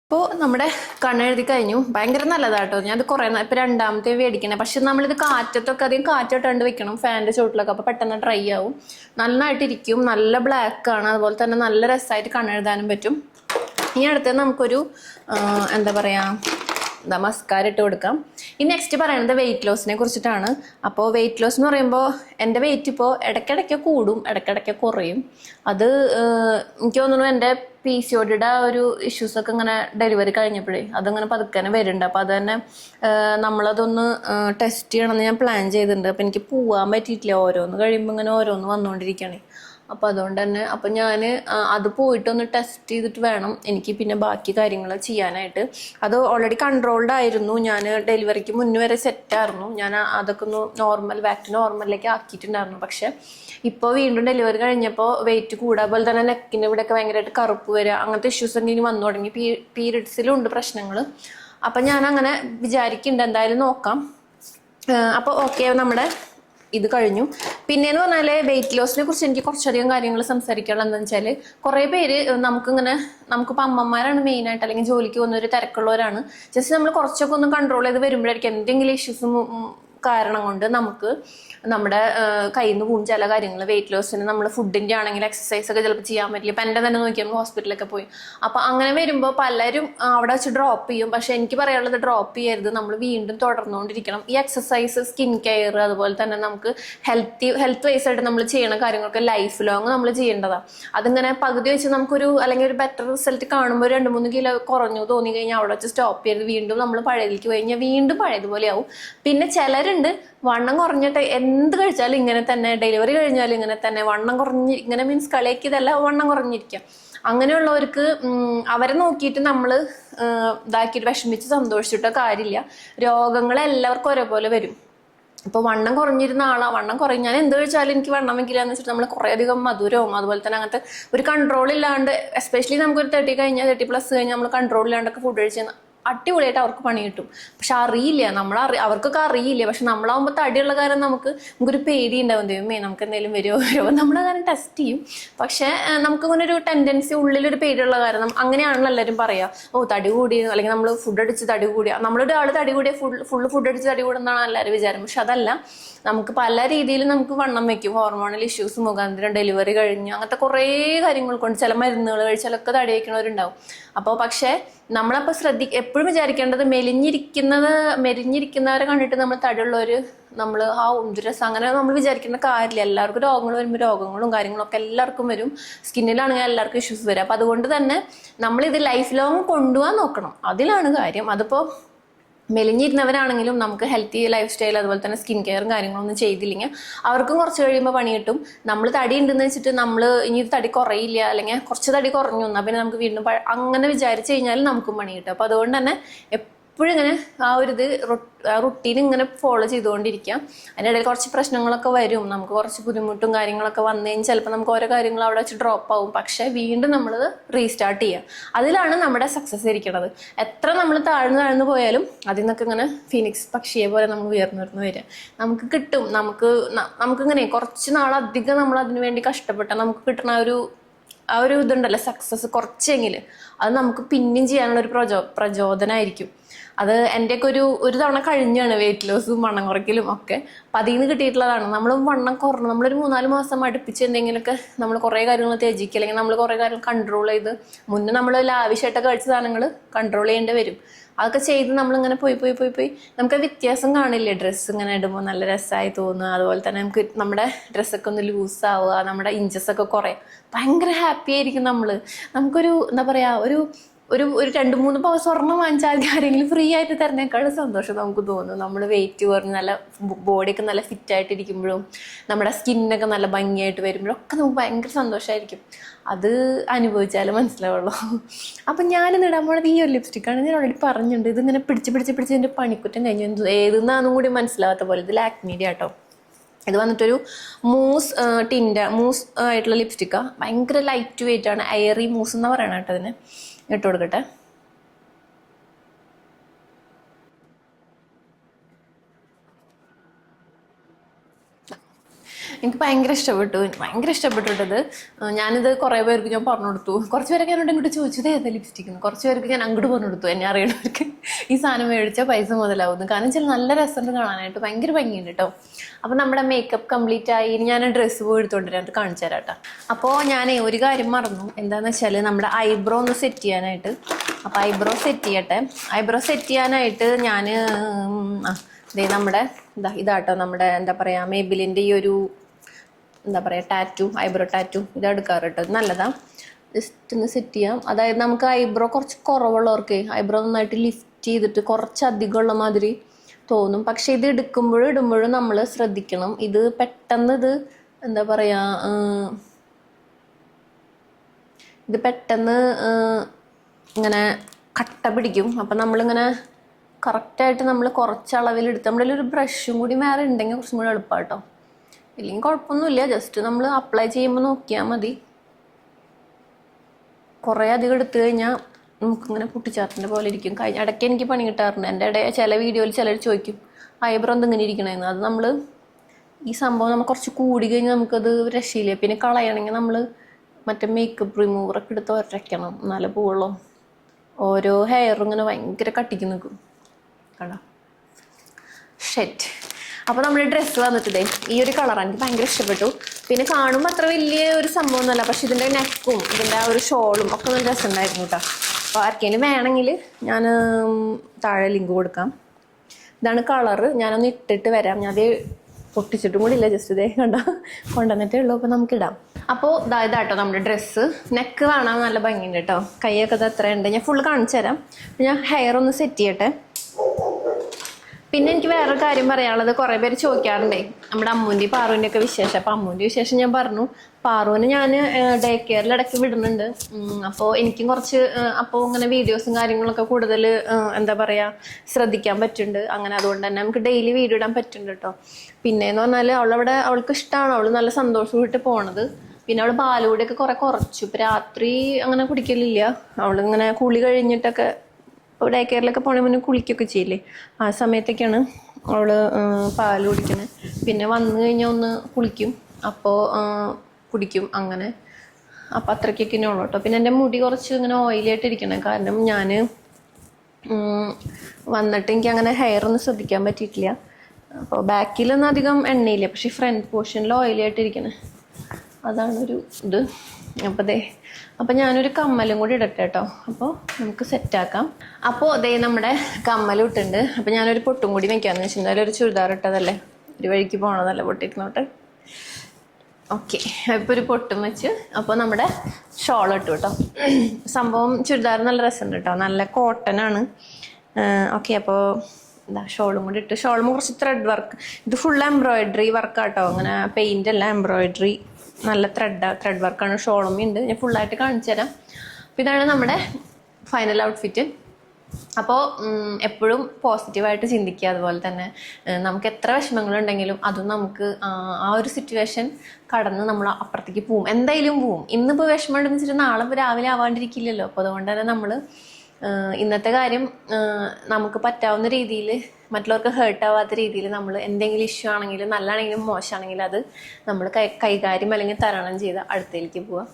ഇപ്പോൾ നമ്മുടെ കണ്ണെഴുതി കഴിഞ്ഞു. ഭയങ്കര നല്ലതാട്ടോ. ഞാൻ അത് കുറേ ഇപ്പം രണ്ടാമത്തെ മേടിക്കണേ പക്ഷെ നമ്മളിത് കാറ്റത്തൊക്കെ അധികം കാറ്റിട്ടാണ്ട് വെക്കണം ഫാനിന്റെ ചോട്ടിലൊക്കെ അപ്പോൾ പെട്ടെന്ന് ഡ്രൈ ആവും. നന്നായിട്ടിരിക്കും. നല്ല ബ്ലാക്ക് ആണ്. അതുപോലെ തന്നെ നല്ല രസമായിട്ട് കണ്ണെഴുതാനും പറ്റും. ഇനി അടുത്തത് നമുക്കൊരു എന്താ പറയാ എന്താ മസ്കാര ഇട്ട് കൊടുക്കാം ഈ നെക്സ്റ്റ് പറയുന്നത് വെയിറ്റ് ലോസിനെ കുറിച്ചിട്ടാണ്. അപ്പോൾ വെയിറ്റ് ലോസ് എന്ന് പറയുമ്പോൾ എന്റെ വെയിറ്റ് ഇപ്പോൾ ഇടയ്ക്കിടയ്ക്ക് കൂടും ഇടയ്ക്കിടയ്ക്ക് കുറയും. അത് എനിക്ക് തോന്നുന്നു എന്റെ പി സി ഒടിയുടെ ആ ഒരു ഇഷ്യൂസൊക്കെ ഇങ്ങനെ ഡെലിവറി കഴിഞ്ഞപ്പോഴേ അതങ്ങനെ പതുക്കനെ വരുന്നുണ്ട്. അപ്പോൾ അത് തന്നെ നമ്മളതൊന്ന് ടെസ്റ്റ് ചെയ്യണമെന്ന് ഞാൻ പ്ലാൻ ചെയ്തിട്ടുണ്ട്. അപ്പോൾ എനിക്ക് പോകാൻ പറ്റിയിട്ടില്ല. ഓരോന്ന് കഴിയുമ്പോൾ ഇങ്ങനെ ഓരോന്ന് വന്നുകൊണ്ടിരിക്കുകയാണ് അപ്പോൾ അതുകൊണ്ട് തന്നെ അപ്പം ഞാൻ അത് പോയിട്ടൊന്ന് ടെസ്റ്റ് ചെയ്തിട്ട് വേണം എനിക്ക് പിന്നെ ബാക്കി കാര്യങ്ങൾ ചെയ്യാനായിട്ട്. അത് ഓൾറെഡി കൺട്രോൾഡ് ആയിരുന്നു. ഞാൻ ഡെലിവറിക്ക് മുന്നേ വരെ സെറ്റായിരുന്നു ഞാൻ അതൊക്കെ ഒന്ന് നോർമൽ ബാക്ക് നോർമലിലേക്ക് ആക്കിയിട്ടുണ്ടായിരുന്നു. പക്ഷെ ഇപ്പോൾ വീണ്ടും ഡെലിവറി കഴിഞ്ഞപ്പോൾ വെയിറ്റ് കൂടാ. പോലെ തന്നെ നെക്കിന്റെ ഇവിടെയൊക്കെ ഭയങ്കരമായിട്ട് കറുപ്പ് വരിക അങ്ങനത്തെ ഇഷ്യൂസ് ഒക്കെ ഇനി വന്നു തുടങ്ങി. പീരീഡ്സിലും ഉണ്ട് പ്രശ്നങ്ങൾ അപ്പം ഞാൻ അങ്ങനെ വിചാരിക്കുന്നുണ്ട് എന്തായാലും നോക്കാം. അപ്പോൾ ഓക്കെ നമ്മുടെ ഇത് കഴിഞ്ഞു. പിന്നെന്ന് പറഞ്ഞാൽ വെയിറ്റ് ലോസിനെ കുറിച്ച് എനിക്ക് കുറച്ചധികം കാര്യങ്ങൾ സംസാരിക്കാനുള്ള എന്താണെന്ന് വെച്ചാൽ കുറേ പേര് നമുക്കിങ്ങനെ നമുക്കിപ്പോൾ അമ്മമാരാണ് മെയിനായിട്ട് അല്ലെങ്കിൽ ജോലിക്ക് പോകുന്ന ഒരു തിരക്കുള്ളവരാണ്. ജസ്റ്റ് നമ്മൾ കുറച്ചൊക്കെ ഒന്ന് കൺട്രോൾ ചെയ്ത് വരുമ്പോഴായിരിക്കും എന്തെങ്കിലും ഇഷ്യൂസ് കാരണം കൊണ്ട് നമുക്ക് നമ്മുടെ കയ്യിൽ നിന്ന് പോകും ചില കാര്യങ്ങൾ വെയിറ്റ് ലോസിന് നമ്മൾ ഫുഡിന്റെ ആണെങ്കിൽ എക്സസൈസ് ഒക്കെ ചിലപ്പോൾ ചെയ്യാൻ പറ്റില്ല. ഇപ്പം എന്റെ തന്നെ നോക്കിയാൽ ഹോസ്പിറ്റലൊക്കെ പോയി. അപ്പോൾ അങ്ങനെ വരുമ്പോൾ പലരും അവിടെ വെച്ച് ഡ്രോപ്പ് ചെയ്യും. പക്ഷേ എനിക്ക് പറയാനുള്ളത് ഡ്രോപ്പ് ചെയ്യരുത്. നമ്മൾ വീണ്ടും തുടർന്നുകൊണ്ടിരിക്കണം. ഈ എക്സസൈസ് സ്കിൻ കെയർ അതുപോലെ തന്നെ നമുക്ക് ഹെൽത്തി ഹെൽത്ത് വൈസ് ആയിട്ട് നമ്മൾ ചെയ്യണ കാര്യങ്ങളൊക്കെ ലൈഫ് ലോങ് നമ്മൾ ചെയ്യേണ്ടതാണ് അതിങ്ങനെ പകുതി വെച്ച് നമുക്കൊരു അല്ലെങ്കിൽ ഒരു ബെറ്റർ റിസൾട്ട് കാണുമ്പോൾ രണ്ട് മൂന്ന് കിലോ കുറഞ്ഞു തോന്നി കഴിഞ്ഞാൽ അവിടെ വെച്ച് സ്റ്റോപ്പ് ചെയ്ത് വീണ്ടും നമ്മൾ പഴയതിലേക്ക് കഴിഞ്ഞാൽ വീണ്ടും പഴയതുപോലെ ആവും. പിന്നെ ചിലരുണ്ട് വണ്ണം കുറഞ്ഞിട്ട് എന്ത് കഴിച്ചാലും ഇങ്ങനെ തന്നെ ഡെലിവറി കഴിഞ്ഞാലും ഇങ്ങനെ തന്നെ. വണ്ണം കുറഞ്ഞ് ഇങ്ങനെ മീൻസ് കളിയാക്കിയതല്ല വണ്ണം കുറഞ്ഞിരിക്കാം. അങ്ങനെയുള്ളവർക്ക് അവരെ നോക്കിയിട്ട് നമ്മൾ ഇതാക്കിയിട്ട് വിഷമിച്ച് സന്തോഷിച്ചിട്ടോ കാര്യമില്ല. രോഗങ്ങൾ എല്ലാവർക്കും ഒരേപോലെ വരും. ഇപ്പോൾ വണ്ണം കുറഞ്ഞിരുന്ന ആളാ. വണ്ണം കുറയും. ഞാൻ എന്ത് കഴിച്ചാലും എനിക്ക് വണ്ണം വെക്കില്ല എന്ന് വെച്ചിട്ട് നമ്മൾ കുറേ അധികം മധുരവും അതുപോലെ തന്നെ അങ്ങനത്തെ ഒരു കൺട്രോൾ ഇല്ലാണ്ട് എസ്പെഷ്യലി നമുക്കൊരു തേർട്ടി കഴിഞ്ഞാൽ തേർട്ടി പ്ലസ് കഴിഞ്ഞാൽ നമ്മൾ കൺട്രോൾ ഇല്ലാണ്ടൊക്കെ ഫുഡ് കഴിച്ച് അടിപൊളിയായിട്ട് അവർക്ക് പണി കിട്ടും. പക്ഷെ അറിയില്ല. നമ്മൾ അവർക്കൊക്കെ അറിയില്ല. പക്ഷെ നമ്മളാവുമ്പോൾ തടിയുള്ള കാര്യം നമുക്ക് നമുക്കൊരു പേടി ഉണ്ടാവും ദൈവമേ നമുക്ക് എന്തെങ്കിലും വരുമോ വരുമോ നമ്മളെ കാര്യം ടെസ്റ്റ് ചെയ്യും. പക്ഷെ നമുക്ക് ഇങ്ങനെ ഒരു ടെൻഡൻസി ഉള്ളിലൊരു പേടിയുള്ള കാരണം അങ്ങനെയാണല്ലോ എല്ലാവരും പറയാ. ഓ തടി കൂടി അല്ലെങ്കിൽ നമ്മൾ ഫുഡ് അടിച്ച് തടി കൂടിയ. നമ്മളൊരു ആൾ തടി കൂടിയ ഫുൾ ഫുള്ള് ഫുഡ് അടിച്ച് തടി കൂടുന്നതാണ് എല്ലാവരും വിചാരം. പക്ഷെ അതല്ല. നമുക്ക് പല രീതിയിൽ നമുക്ക് വണ്ണം വെക്കും. ഹോർമോണൽ ഇഷ്യൂസ് മുഖാന്തരം ഡെലിവറി കഴിഞ്ഞ്. അങ്ങനത്തെ കുറേ കാര്യങ്ങൾ കൊണ്ട് ചില മരുന്നുകൾ കഴിച്ചാലൊക്കെ തടി വയ്ക്കണവരുണ്ടാവും. അപ്പോൾ പക്ഷേ നമ്മളപ്പോൾ ശ്രദ്ധി എപ്പോഴും വിചാരിക്കേണ്ടത് മെലിഞ്ഞിരിക്കുന്നത് മെലിഞ്ഞിരിക്കുന്നവരെ കണ്ടിട്ട് നമ്മൾ തടിയുള്ളവർ നമ്മൾ ആ ഉന്തുരസം അങ്ങനെ നമ്മൾ വിചാരിക്കുന്ന കാര്യമില്ല. എല്ലാവർക്കും രോഗങ്ങൾ വരുമ്പോൾ രോഗങ്ങളും കാര്യങ്ങളൊക്കെ എല്ലാവർക്കും വരും. സ്കിന്നിലാണെങ്കിൽ എല്ലാവർക്കും ഇഷ്യൂസ് വരും. അപ്പോൾ അതുകൊണ്ട് തന്നെ നമ്മളിത് ലൈഫ് ലോങ് കൊണ്ടുപോകാൻ നോക്കണം. അതിലാണ് കാര്യം. അതിപ്പോൾ മെലിഞ്ഞിരുന്നവരാണെങ്കിലും നമുക്ക് ഹെൽത്തി ലൈഫ് സ്റ്റൈൽ അതുപോലെ തന്നെ സ്കിൻ കെയറും കാര്യങ്ങളൊന്നും ചെയ്തില്ലെങ്കിൽ അവർക്കും കുറച്ച് കഴിയുമ്പോൾ പണി കിട്ടും. നമ്മൾ തടി ഉണ്ടെന്ന് വെച്ചിട്ട് നമ്മൾ ഇനി ഇത് തടി കുറയില്ല അല്ലെങ്കിൽ കുറച്ച് തടി കുറഞ്ഞു എന്നാൽ പിന്നെ നമുക്ക് വീണ്ടും അങ്ങനെ വിചാരിച്ചു കഴിഞ്ഞാൽ നമുക്കും പണി കിട്ടും. അപ്പോൾ അതുകൊണ്ട് തന്നെ എപ്പോഴും ഇങ്ങനെ ആ ഒരു ഇത് റുട്ടീൻ ഇങ്ങനെ ഫോളോ ചെയ്തുകൊണ്ടിരിക്കാം അതിനിടയിൽ കുറച്ച് പ്രശ്നങ്ങളൊക്കെ വരും. നമുക്ക് കുറച്ച് ബുദ്ധിമുട്ടും കാര്യങ്ങളൊക്കെ വന്നു കഴിഞ്ഞാൽ ചിലപ്പോൾ നമുക്ക് ഓരോ കാര്യങ്ങൾ അവിടെ വെച്ച് ഡ്രോപ്പ് ആവും. പക്ഷേ വീണ്ടും നമ്മൾ റീസ്റ്റാർട്ട് ചെയ്യുക. അതിലാണ് നമ്മുടെ സക്സസ് ഇരിക്കുന്നത്. എത്ര നമ്മൾ താഴ്ന്നു താഴ്ന്നു പോയാലും അതിൽ നിന്നൊക്കെ ഇങ്ങനെ ഫിനിക്സ് പക്ഷിയെ പോലെ നമ്മൾ വരുന്നു വരിക. നമുക്ക് കിട്ടും. നമുക്ക് നമുക്കിങ്ങനെ കുറച്ച് നാളധികം നമ്മൾ അതിനു വേണ്ടി കഷ്ടപ്പെട്ടാൽ നമുക്ക് കിട്ടുന്ന ഒരു ആ ഒരു ഇതുണ്ടല്ലോ സക്സസ് കുറച്ചെങ്കിൽ അത് നമുക്ക് പിന്നെയും ചെയ്യാനുള്ള ഒരു പ്രചോ പ്രചോദനമായിരിക്കും. അത് എന്റെയൊക്കെ ഒരു ഒരു തവണ കഴിഞ്ഞാണ് വെയിറ്റ് ലോസും വണ്ണം കുറയ്ക്കലും ഒക്കെ. അപ്പം അതിൽ നിന്ന് കിട്ടിയിട്ടുള്ളതാണ്. നമ്മൾ വണ്ണം കുറഞ്ഞു. നമ്മളൊരു മൂന്നാൽ മാസം അടുപ്പിച്ച് എന്തെങ്കിലുമൊക്കെ നമ്മൾ കുറേ കാര്യങ്ങൾ ത്യജിക്കുക. അല്ലെങ്കിൽ നമ്മൾ കുറേ കാര്യങ്ങൾ കൺട്രോൾ ചെയ്ത് മുന്നേ നമ്മൾ ലാവിഷായിട്ടൊക്കെ കഴിച്ച സാധനങ്ങൾ കൺട്രോൾ ചെയ്യേണ്ടി വരും. അതൊക്കെ ചെയ്ത് നമ്മളിങ്ങനെ പോയി പോയി പോയി പോയി നമുക്ക് വ്യത്യാസം കാണില്ലേ? ഡ്രസ്സ് ഇങ്ങനെ ഇടുമ്പോൾ നല്ല രസമായി തോന്നുക. അതുപോലെ തന്നെ നമുക്ക് നമ്മുടെ ഡ്രസ്സൊക്കെ ഒന്ന് ലൂസ് ആവുക. നമ്മുടെ ഇഞ്ചസ് ഒക്കെ കുറയുക. ഭയങ്കര ഹാപ്പി ആയിരിക്കും നമ്മൾ നമുക്കൊരു എന്താ പറയുക ഒരു ഒരു ഒരു രണ്ട് മൂന്ന് പവ സ്വർണം വാങ്ങിച്ചാൽ ആരെങ്കിലും ഫ്രീ ആയിട്ട് തരുന്നേക്കാളും സന്തോഷം നമുക്ക് തോന്നും. നമ്മൾ വെയിറ്റ് കുറഞ്ഞ് നല്ല ബോഡിയൊക്കെ നല്ല ഫിറ്റ് ആയിട്ടിരിക്കുമ്പോഴും നമ്മുടെ സ്കിന്നൊക്കെ നല്ല ഭംഗിയായിട്ട് വരുമ്പോഴും ഒക്കെ നമുക്ക് ഭയങ്കര സന്തോഷമായിരിക്കും അത് അനുഭവിച്ചാലും മനസ്സിലാവുള്ളൂ. അപ്പം ഞാൻ ഇടാൻ പോണത് ഈ ഒരു ലിപ്സ്റ്റിക്കാണ് ഞാൻ ഓൾറെഡി പറഞ്ഞിട്ടുണ്ട്. ഇതിങ്ങനെ പിടിച്ച് പിടിച്ച് പിടിച്ച് എന്റെ പണിക്കുറ്റം കഴിഞ്ഞു. ഏതെന്നാന്നും കൂടി മനസ്സിലാവാത്ത പോലെ. ഇത് ലാക്മീഡിയ കേട്ടോ. ഇത് വന്നിട്ടൊരു മൂസ് ടിന്റെ മൂസ് ആയിട്ടുള്ള ലിപ്സ്റ്റിക്കാണ് ഭയങ്കര ലൈറ്റ് വെയിറ്റ് ആണ്. എയറി മൂസ് എന്ന് പറയണം കേട്ടോ അതിന്. ഇട്ട് കൊടുക്കട്ടെ? എനിക്ക് ഭയങ്കര ഇഷ്ടപ്പെട്ടു. ഭയങ്കര ഇഷ്ടപ്പെട്ടിട്ടത് ഞാനിത് കുറേ പേർക്ക് ഞാൻ പറഞ്ഞു കൊടുത്തു. കുറച്ച് പേരൊക്കെ എന്നോട് ഇങ്ങോട്ട് ചോദിച്ചത് ഏതാ ലിപ്സ്റ്റിക് കുറച്ച് പേർക്ക് ഞാൻ അങ്ങോട്ട് പറഞ്ഞു കൊടുത്തു എന്നെ അറിയണവർക്ക് ഈ സാധനം മേടിച്ചാൽ പൈസ മുതലാവുന്നു. കാരണം ചില നല്ല രസമുണ്ട് കാണാനായിട്ട്. ഭയങ്കര ഭംഗിയുണ്ട് കേട്ടോ. അപ്പോൾ നമ്മുടെ മേക്കപ്പ് കംപ്ലീറ്റ് ആയി. ഞാൻ ഡ്രസ്സ് പോയി എടുത്തുകൊണ്ടിരാൻ കാണിച്ചു തരാം കേട്ടോ. അപ്പോൾ ഞാൻ ഒരു കാര്യം മറന്നു. എന്താണെന്ന് വെച്ചാൽ നമ്മുടെ ഐബ്രോ ഒന്ന് സെറ്റ് ചെയ്യാനായിട്ട്. അപ്പോൾ ഐബ്രോ സെറ്റ് ചെയ്യട്ടെ. ഐബ്രോ സെറ്റ് ചെയ്യാനായിട്ട് ഞാൻ ഇതേ നമ്മുടെ ഇതാ ഇതാട്ടോ നമ്മുടെ എന്താ പറയുക മേബിലിന്റെ ഈ ഒരു എന്താ പറയുക ടാറ്റു ഐബ്രോ ടാറ്റു ഇത് എടുക്കാറ് കേട്ടോ നല്ലതാ. ജസ്റ്റ് ഒന്ന് സെറ്റ് ചെയ്യാം. അതായത് നമുക്ക് ഐബ്രോ കുറച്ച് കുറവുള്ളവർക്ക് ഐബ്രോ നന്നായിട്ട് ലിഫ്റ്റ് ചെയ്തിട്ട് കുറച്ച് അധികമുള്ള മാതിരി തോന്നും. പക്ഷെ ഇത് എടുക്കുമ്പോഴും ഇടുമ്പോഴും നമ്മൾ ശ്രദ്ധിക്കണം. ഇത് പെട്ടെന്ന് ഇത് എന്താ പറയുക ഇത് പെട്ടെന്ന് ഇങ്ങനെ കട്ട പിടിക്കും. അപ്പം നമ്മളിങ്ങനെ കറക്റ്റായിട്ട് നമ്മൾ കുറച്ച് അളവിലെടുത്ത് നമ്മുടെ ഒരു ബ്രഷും കൂടി വേറെ ഉണ്ടെങ്കിൽ കുറച്ചും കൂടി എളുപ്പമാണ് കേട്ടോ ഇല്ലെങ്കിൽ കുഴപ്പമൊന്നുമില്ല ജസ്റ്റ് നമ്മൾ അപ്ലൈ ചെയ്യുമ്പോൾ നോക്കിയാൽ മതി. കുറേ അധികം എടുത്തു കഴിഞ്ഞാൽ നമുക്കിങ്ങനെ കുട്ടിച്ചാത്തിന്റെ പോലെ ഇരിക്കും. കഴിഞ്ഞ ഇടയ്ക്ക് എനിക്ക് പണി കിട്ടാറുണ്ട്. എന്റെ ഇടയിൽ ചില വീഡിയോയിൽ ചിലർ ചോദിക്കും ഐബ്രോ എന്തിങ്ങനെ ഇരിക്കണമെന്ന് അത് നമ്മൾ ഈ സംഭവം നമ്മൾ കുറച്ച് കൂടി കഴിഞ്ഞാൽ നമുക്കത് രക്ഷയില്ല. പിന്നെ കളയണമെങ്കിൽ നമ്മൾ മറ്റേ മേക്കപ്പ് റിമൂവറൊക്കെ എടുത്ത് ഒരയ്ക്കണം എന്നാലേ പോവുള്ളൂ ഓരോ ഹെയറും ഇങ്ങനെ ഭയങ്കര കട്ടിക്ക് നിൽക്കും കണ്ടോ? ഷെറ്റ് അപ്പോൾ നമ്മുടെ ഡ്രസ്സ് വന്നിട്ടേ ഈ ഒരു കളറാണ് എനിക്ക് ഭയങ്കര ഇഷ്ടപ്പെട്ടു. പിന്നെ കാണുമ്പോൾ അത്ര വലിയ ഒരു സംഭവമൊന്നുമല്ല. പക്ഷെ ഇതിന്റെ നെക്കും ഇതിന്റെ ആ ഒരു ഷോളും ഒക്കെ നല്ല രസമുണ്ടായിരുന്നു കേട്ടോ അപ്പോൾ ആർക്കെങ്കിലും വേണമെങ്കിൽ ഞാൻ താഴെ ലിങ്ക് കൊടുക്കാം. ഇതാണ് കളറ് ഞാനൊന്ന് ഇട്ടിട്ട് വരാം. ഞാൻ അത് പൊട്ടിച്ചിട്ടും കൂടി ഇല്ല. ജസ്റ്റ് ഇതേ കണ്ട? കൊണ്ടുവന്നിട്ടേ ഉള്ളൂ. അപ്പോൾ നമുക്കിടാം അപ്പോൾ ഇതാ ഇതാട്ടോ നമ്മുടെ ഡ്രസ്സ് നെക്ക് കാണാൻ നല്ല ഭംഗിയുണ്ട് കേട്ടോ കൈയൊക്കെ ഇത് ഉണ്ട് ഞാൻ ഫുൾ കാണിച്ചു തരാം. ഞാൻ ഹെയർ ഒന്ന് സെറ്റ് ചെയ്യട്ടെ. പിന്നെ എനിക്ക് വേറൊരു കാര്യം പറയാനുള്ളത് കുറേ പേര് ചോദിക്കാറുണ്ടേ. നമ്മുടെ അമ്മൂന്റെ പാറുവിന്റെ ഒക്കെ വിശേഷം. അപ്പോൾ അമ്മൂന്റെ വിശേഷം ഞാൻ പറഞ്ഞു. പാറുവിന് ഞാൻ ഡേ കെയറിൽ ഇടയ്ക്ക് വിടുന്നുണ്ട്. അപ്പോൾ എനിക്കും കുറച്ച് അപ്പോൾ ഇങ്ങനെ വീഡിയോസും കാര്യങ്ങളൊക്കെ കൂടുതൽ എന്താ പറയുക ശ്രദ്ധിക്കാൻ പറ്റുന്നുണ്ട്. അങ്ങനെ അതുകൊണ്ട് തന്നെ നമുക്ക് ഡെയിലി വീഡിയോ ഇടാൻ പറ്റുന്നുണ്ട് കേട്ടോ പിന്നെ എന്ന് പറഞ്ഞാൽ അവളവിടെ അവൾക്ക് ഇഷ്ടമാണ് അവൾ നല്ല സന്തോഷമായിട്ട് പോണത്. പിന്നെ അവൾ പാലുകൂടെയൊക്കെ കുറേ കുറച്ചു. ഇപ്പം രാത്രി അങ്ങനെ കുടിക്കലില്ല. അവൾ ഇങ്ങനെ കുളി കഴിഞ്ഞിട്ടൊക്കെ ഡേ കെയറിലൊക്കെ പോണേ മുന്നേ കുളിക്കൊക്കെ ചെയ്യില്ലേ? ആ സമയത്തൊക്കെയാണ് അവൾ പാൽ കുടിക്കുന്നത് പിന്നെ വന്നു കഴിഞ്ഞാൽ ഒന്ന് കുളിക്കും. അപ്പോൾ കുടിക്കും അങ്ങനെ. അപ്പോൾ അത്രയ്ക്കൊക്കെ ഉള്ളൂ കേട്ടോ. പിന്നെ എന്റെ മുടി കുറച്ച് ഇങ്ങനെ ഓയിലായിട്ട് ഇരിക്കണം. കാരണം ഞാൻ വന്നിട്ട് എനിക്ക് അങ്ങനെ ഹെയർ ഒന്നും ശ്രദ്ധിക്കാൻ പറ്റിയിട്ടില്ല. അപ്പോൾ ബാക്കിലൊന്നും അധികം എണ്ണയില്ല. പക്ഷേ ഫ്രണ്ട് പോർഷനിൽ ഓയിലായിട്ട് ഇരിക്കണേ. അതാണ് ഒരു ഇത്. അപ്പോൾ ദേ അപ്പോൾ ഞാനൊരു കമ്മലും കൂടി ഇടട്ടെ കേട്ടോ അപ്പോൾ നമുക്ക് സെറ്റാക്കാം. അപ്പോൾ ദേ നമ്മുടെ കമ്മലും ഇട്ടുണ്ട് അപ്പോൾ ഞാനൊരു പൊട്ടും കൂടി വയ്ക്കാമെന്ന് വെച്ചിട്ടുണ്ടെങ്കിൽ ഒരു ചുരിദാർ ഇട്ടതല്ലേ? ഒരു വഴിക്ക് പോകണതല്ലേ പൊട്ടിയിരുന്നോട്ടെ ഓക്കെ. ഇപ്പോൾ ഒരു പൊട്ടും വെച്ച് അപ്പോൾ നമ്മുടെ ഷോൾ ഇട്ടു കേട്ടോ സംഭവം ചുരിദാർ നല്ല രസമുണ്ട് കേട്ടോ നല്ല കോട്ടൺ ആണ്. ഓക്കെ അപ്പോൾ എന്താ ഷോളും കൂടി ഇട്ട്. ഷോളും കുറച്ച് ത്രെഡ് വർക്ക് ഇത് ഫുൾ എംബ്രോയിഡറി വർക്കാട്ടോ അങ്ങനെ പെയിന്റ് അല്ല എംബ്രോയിഡറി നല്ല ത്രെഡ് ത്രെഡ് വർക്കാണ് ഷോളും ഉണ്ട്. ഞാൻ ഫുള്ളായിട്ട് കാണിച്ചു തരാം. അപ്പോൾ ഇതാണ് നമ്മുടെ ഫൈനൽ ഔട്ട്ഫിറ്റ് അപ്പോൾ എപ്പോഴും പോസിറ്റീവായിട്ട് ചിന്തിക്കുക. അതുപോലെ തന്നെ നമുക്ക് എത്ര വിഷമങ്ങളുണ്ടെങ്കിലും അതും നമുക്ക് ആ ഒരു സിറ്റുവേഷൻ കടന്ന് നമ്മൾ അപ്പുറത്തേക്ക് പോവും. എന്തായാലും പോവും. ഇന്നിപ്പോൾ വിഷമം ഉണ്ടെന്ന് വെച്ചിട്ട് നാളെ രാവിലെ ആവാണ്ടിരിക്കില്ലല്ലോ. അപ്പോൾ അതുകൊണ്ട് തന്നെ നമ്മൾ ഇന്നത്തെ കാര്യം നമുക്ക് പറ്റാവുന്ന രീതിയിൽ മറ്റുള്ളവർക്ക് ഹേർട്ട് ആവാത്ത രീതിയിൽ നമ്മൾ എന്തെങ്കിലും ഇഷ്യൂ ആണെങ്കിലും നല്ലതാണെങ്കിലും മോശമാണെങ്കിലും അത് നമ്മൾ കൈ കൈകാര്യം അല്ലെങ്കിൽ തരണം ചെയ്ത് അടുത്തേക്ക് പോവുക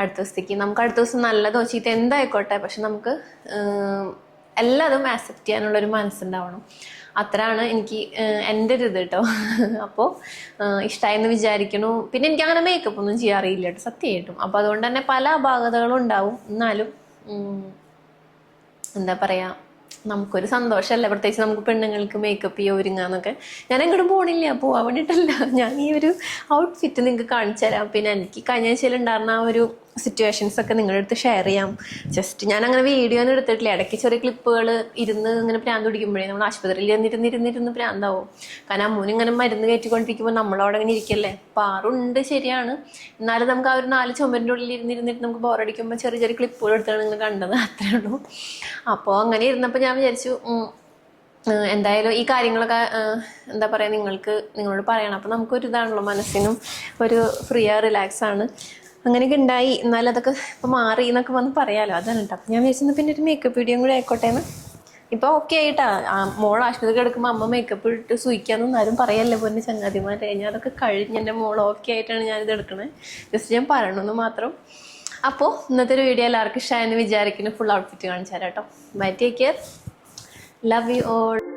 അടുത്ത ദിവസത്തേക്ക് നമുക്ക് അടുത്ത ദിവസം നല്ലതോ ചീത്ത എന്തായിക്കോട്ടെ പക്ഷെ നമുക്ക് എല്ലാതും ആക്സെപ്റ്റ് ചെയ്യാനുള്ളൊരു മനസ്സുണ്ടാവണം. അത്രയാണ് എനിക്ക് എന്റെ ഒരു ഇത് കേട്ടോ. അപ്പോൾ ഇഷ്ടമായെന്ന് വിചാരിക്കണു പിന്നെ എനിക്ക് അങ്ങനെ മേക്കപ്പ് ഒന്നും ചെയ്യാറില്ല കേട്ടോ സത്യമായിട്ടും അപ്പോൾ അതുകൊണ്ട് തന്നെ പല അപാകതകളും ഉണ്ടാവും. എന്നാലും എന്താ പറയുക നമുക്കൊരു സന്തോഷമല്ല? പ്രത്യേകിച്ച് നമുക്ക് പെണ്ണുങ്ങൾക്ക് മേക്കപ്പ് ചെയ്യുക ഒരുങ്ങാന്നൊക്കെ. ഞാൻ എങ്ങോട്ടും പോണില്ല. പോവാൻ വേണ്ടിയിട്ടല്ല ഞാൻ ഈ ഒരു ഔട്ട്ഫിറ്റ് നിങ്ങൾക്ക് കാണിച്ചു തരാം പിന്നെ എനിക്ക് കഴിഞ്ഞ ആഴ്ചയിൽ ഉണ്ടായിരുന്ന ആ ഒരു സിറ്റുവേഷൻസ് ഒക്കെ നിങ്ങളുടെ അടുത്ത് ഷെയർ ചെയ്യാം. ജസ്റ്റ് ഞാൻ അങ്ങനെ വീഡിയോ ഒന്നും എടുത്തിട്ടില്ല. ഇടയ്ക്ക് ചെറിയ ക്ലിപ്പുകൾ ഇരുന്ന് ഇങ്ങനെ പ്രാന്ത് പിടിക്കുമ്പോഴേ നമ്മൾ ആശുപത്രിയിൽ ഇരുന്നിരുന്ന് ഇരുന്നിരുന്ന് പ്രാന്താവും. കാരണം അമ്മൂന് ഇങ്ങനെ മരുന്ന് കയറ്റിക്കൊണ്ടിരിക്കുമ്പോൾ നമ്മളവിടെ ഇങ്ങനെ ഇരിക്കല്ലേ? പാറുണ്ട് ശരിയാണ്. എന്നാലും നമുക്ക് ആ ഒരു നാല് ചുമരിന്റെ ഉള്ളിൽ ഇരുന്നിരുന്നിട്ട് നമുക്ക് ബോറടിക്കുമ്പോൾ ചെറിയ ചെറിയ ക്ലിപ്പുകൾ എടുത്താണ് നിങ്ങൾ കണ്ടത്. അത്രേ ഉള്ളൂ. അപ്പോൾ അങ്ങനെ ഇരുന്നപ്പോൾ ഞാൻ വിചാരിച്ചു എന്തായാലും ഈ കാര്യങ്ങളൊക്കെ എന്താ പറയുക നിങ്ങൾക്ക് നിങ്ങളോട് പറയണം. അപ്പോൾ നമുക്കൊരു ഇതാണല്ലോ മനസ്സിനും ഒരു ഫ്രീ റിലാക്സ് ആണ്. അങ്ങനെയൊക്കെ ഉണ്ടായി. എന്നാലും അതൊക്കെ ഇപ്പോൾ മാറി എന്നൊക്കെ വന്ന് പറയാമല്ലോ അതാണ് കേട്ടോ അപ്പം ഞാൻ വിചാരിച്ചത് പിന്നെ ഒരു മേക്കപ്പ് വീഡിയോ കൂടി ആയിക്കോട്ടെ എന്ന് ഇപ്പൊ ഓക്കെ ആയിട്ടാ. മോൾ ആശുപത്രി കിടക്കുമ്പോൾ അമ്മ മേക്കപ്പ് ഇട്ട് സൂയിക്കാന്നൊന്നും ആരും പറയല്ലേ പൊന്നെ ചങ്ങാതിമാരെ. ഞാൻ അതൊക്കെ കഴിഞ്ഞ് എന്റെ മോൾ ഓക്കെ ആയിട്ടാണ് ഞാനിത് എടുക്കണേ. ജസ്റ്റ് ഞാൻ പറയണമെന്ന് മാത്രം. അപ്പോൾ ഇന്നത്തെ ഒരു വീഡിയോ എല്ലാവർക്കും ഇഷ്ടമായെന്ന് വിചാരിക്കുന്നു. ഫുൾ ഔട്ട്ഫിറ്റ് കാണിച്ചു തരാം കേട്ടോ bye take care love you all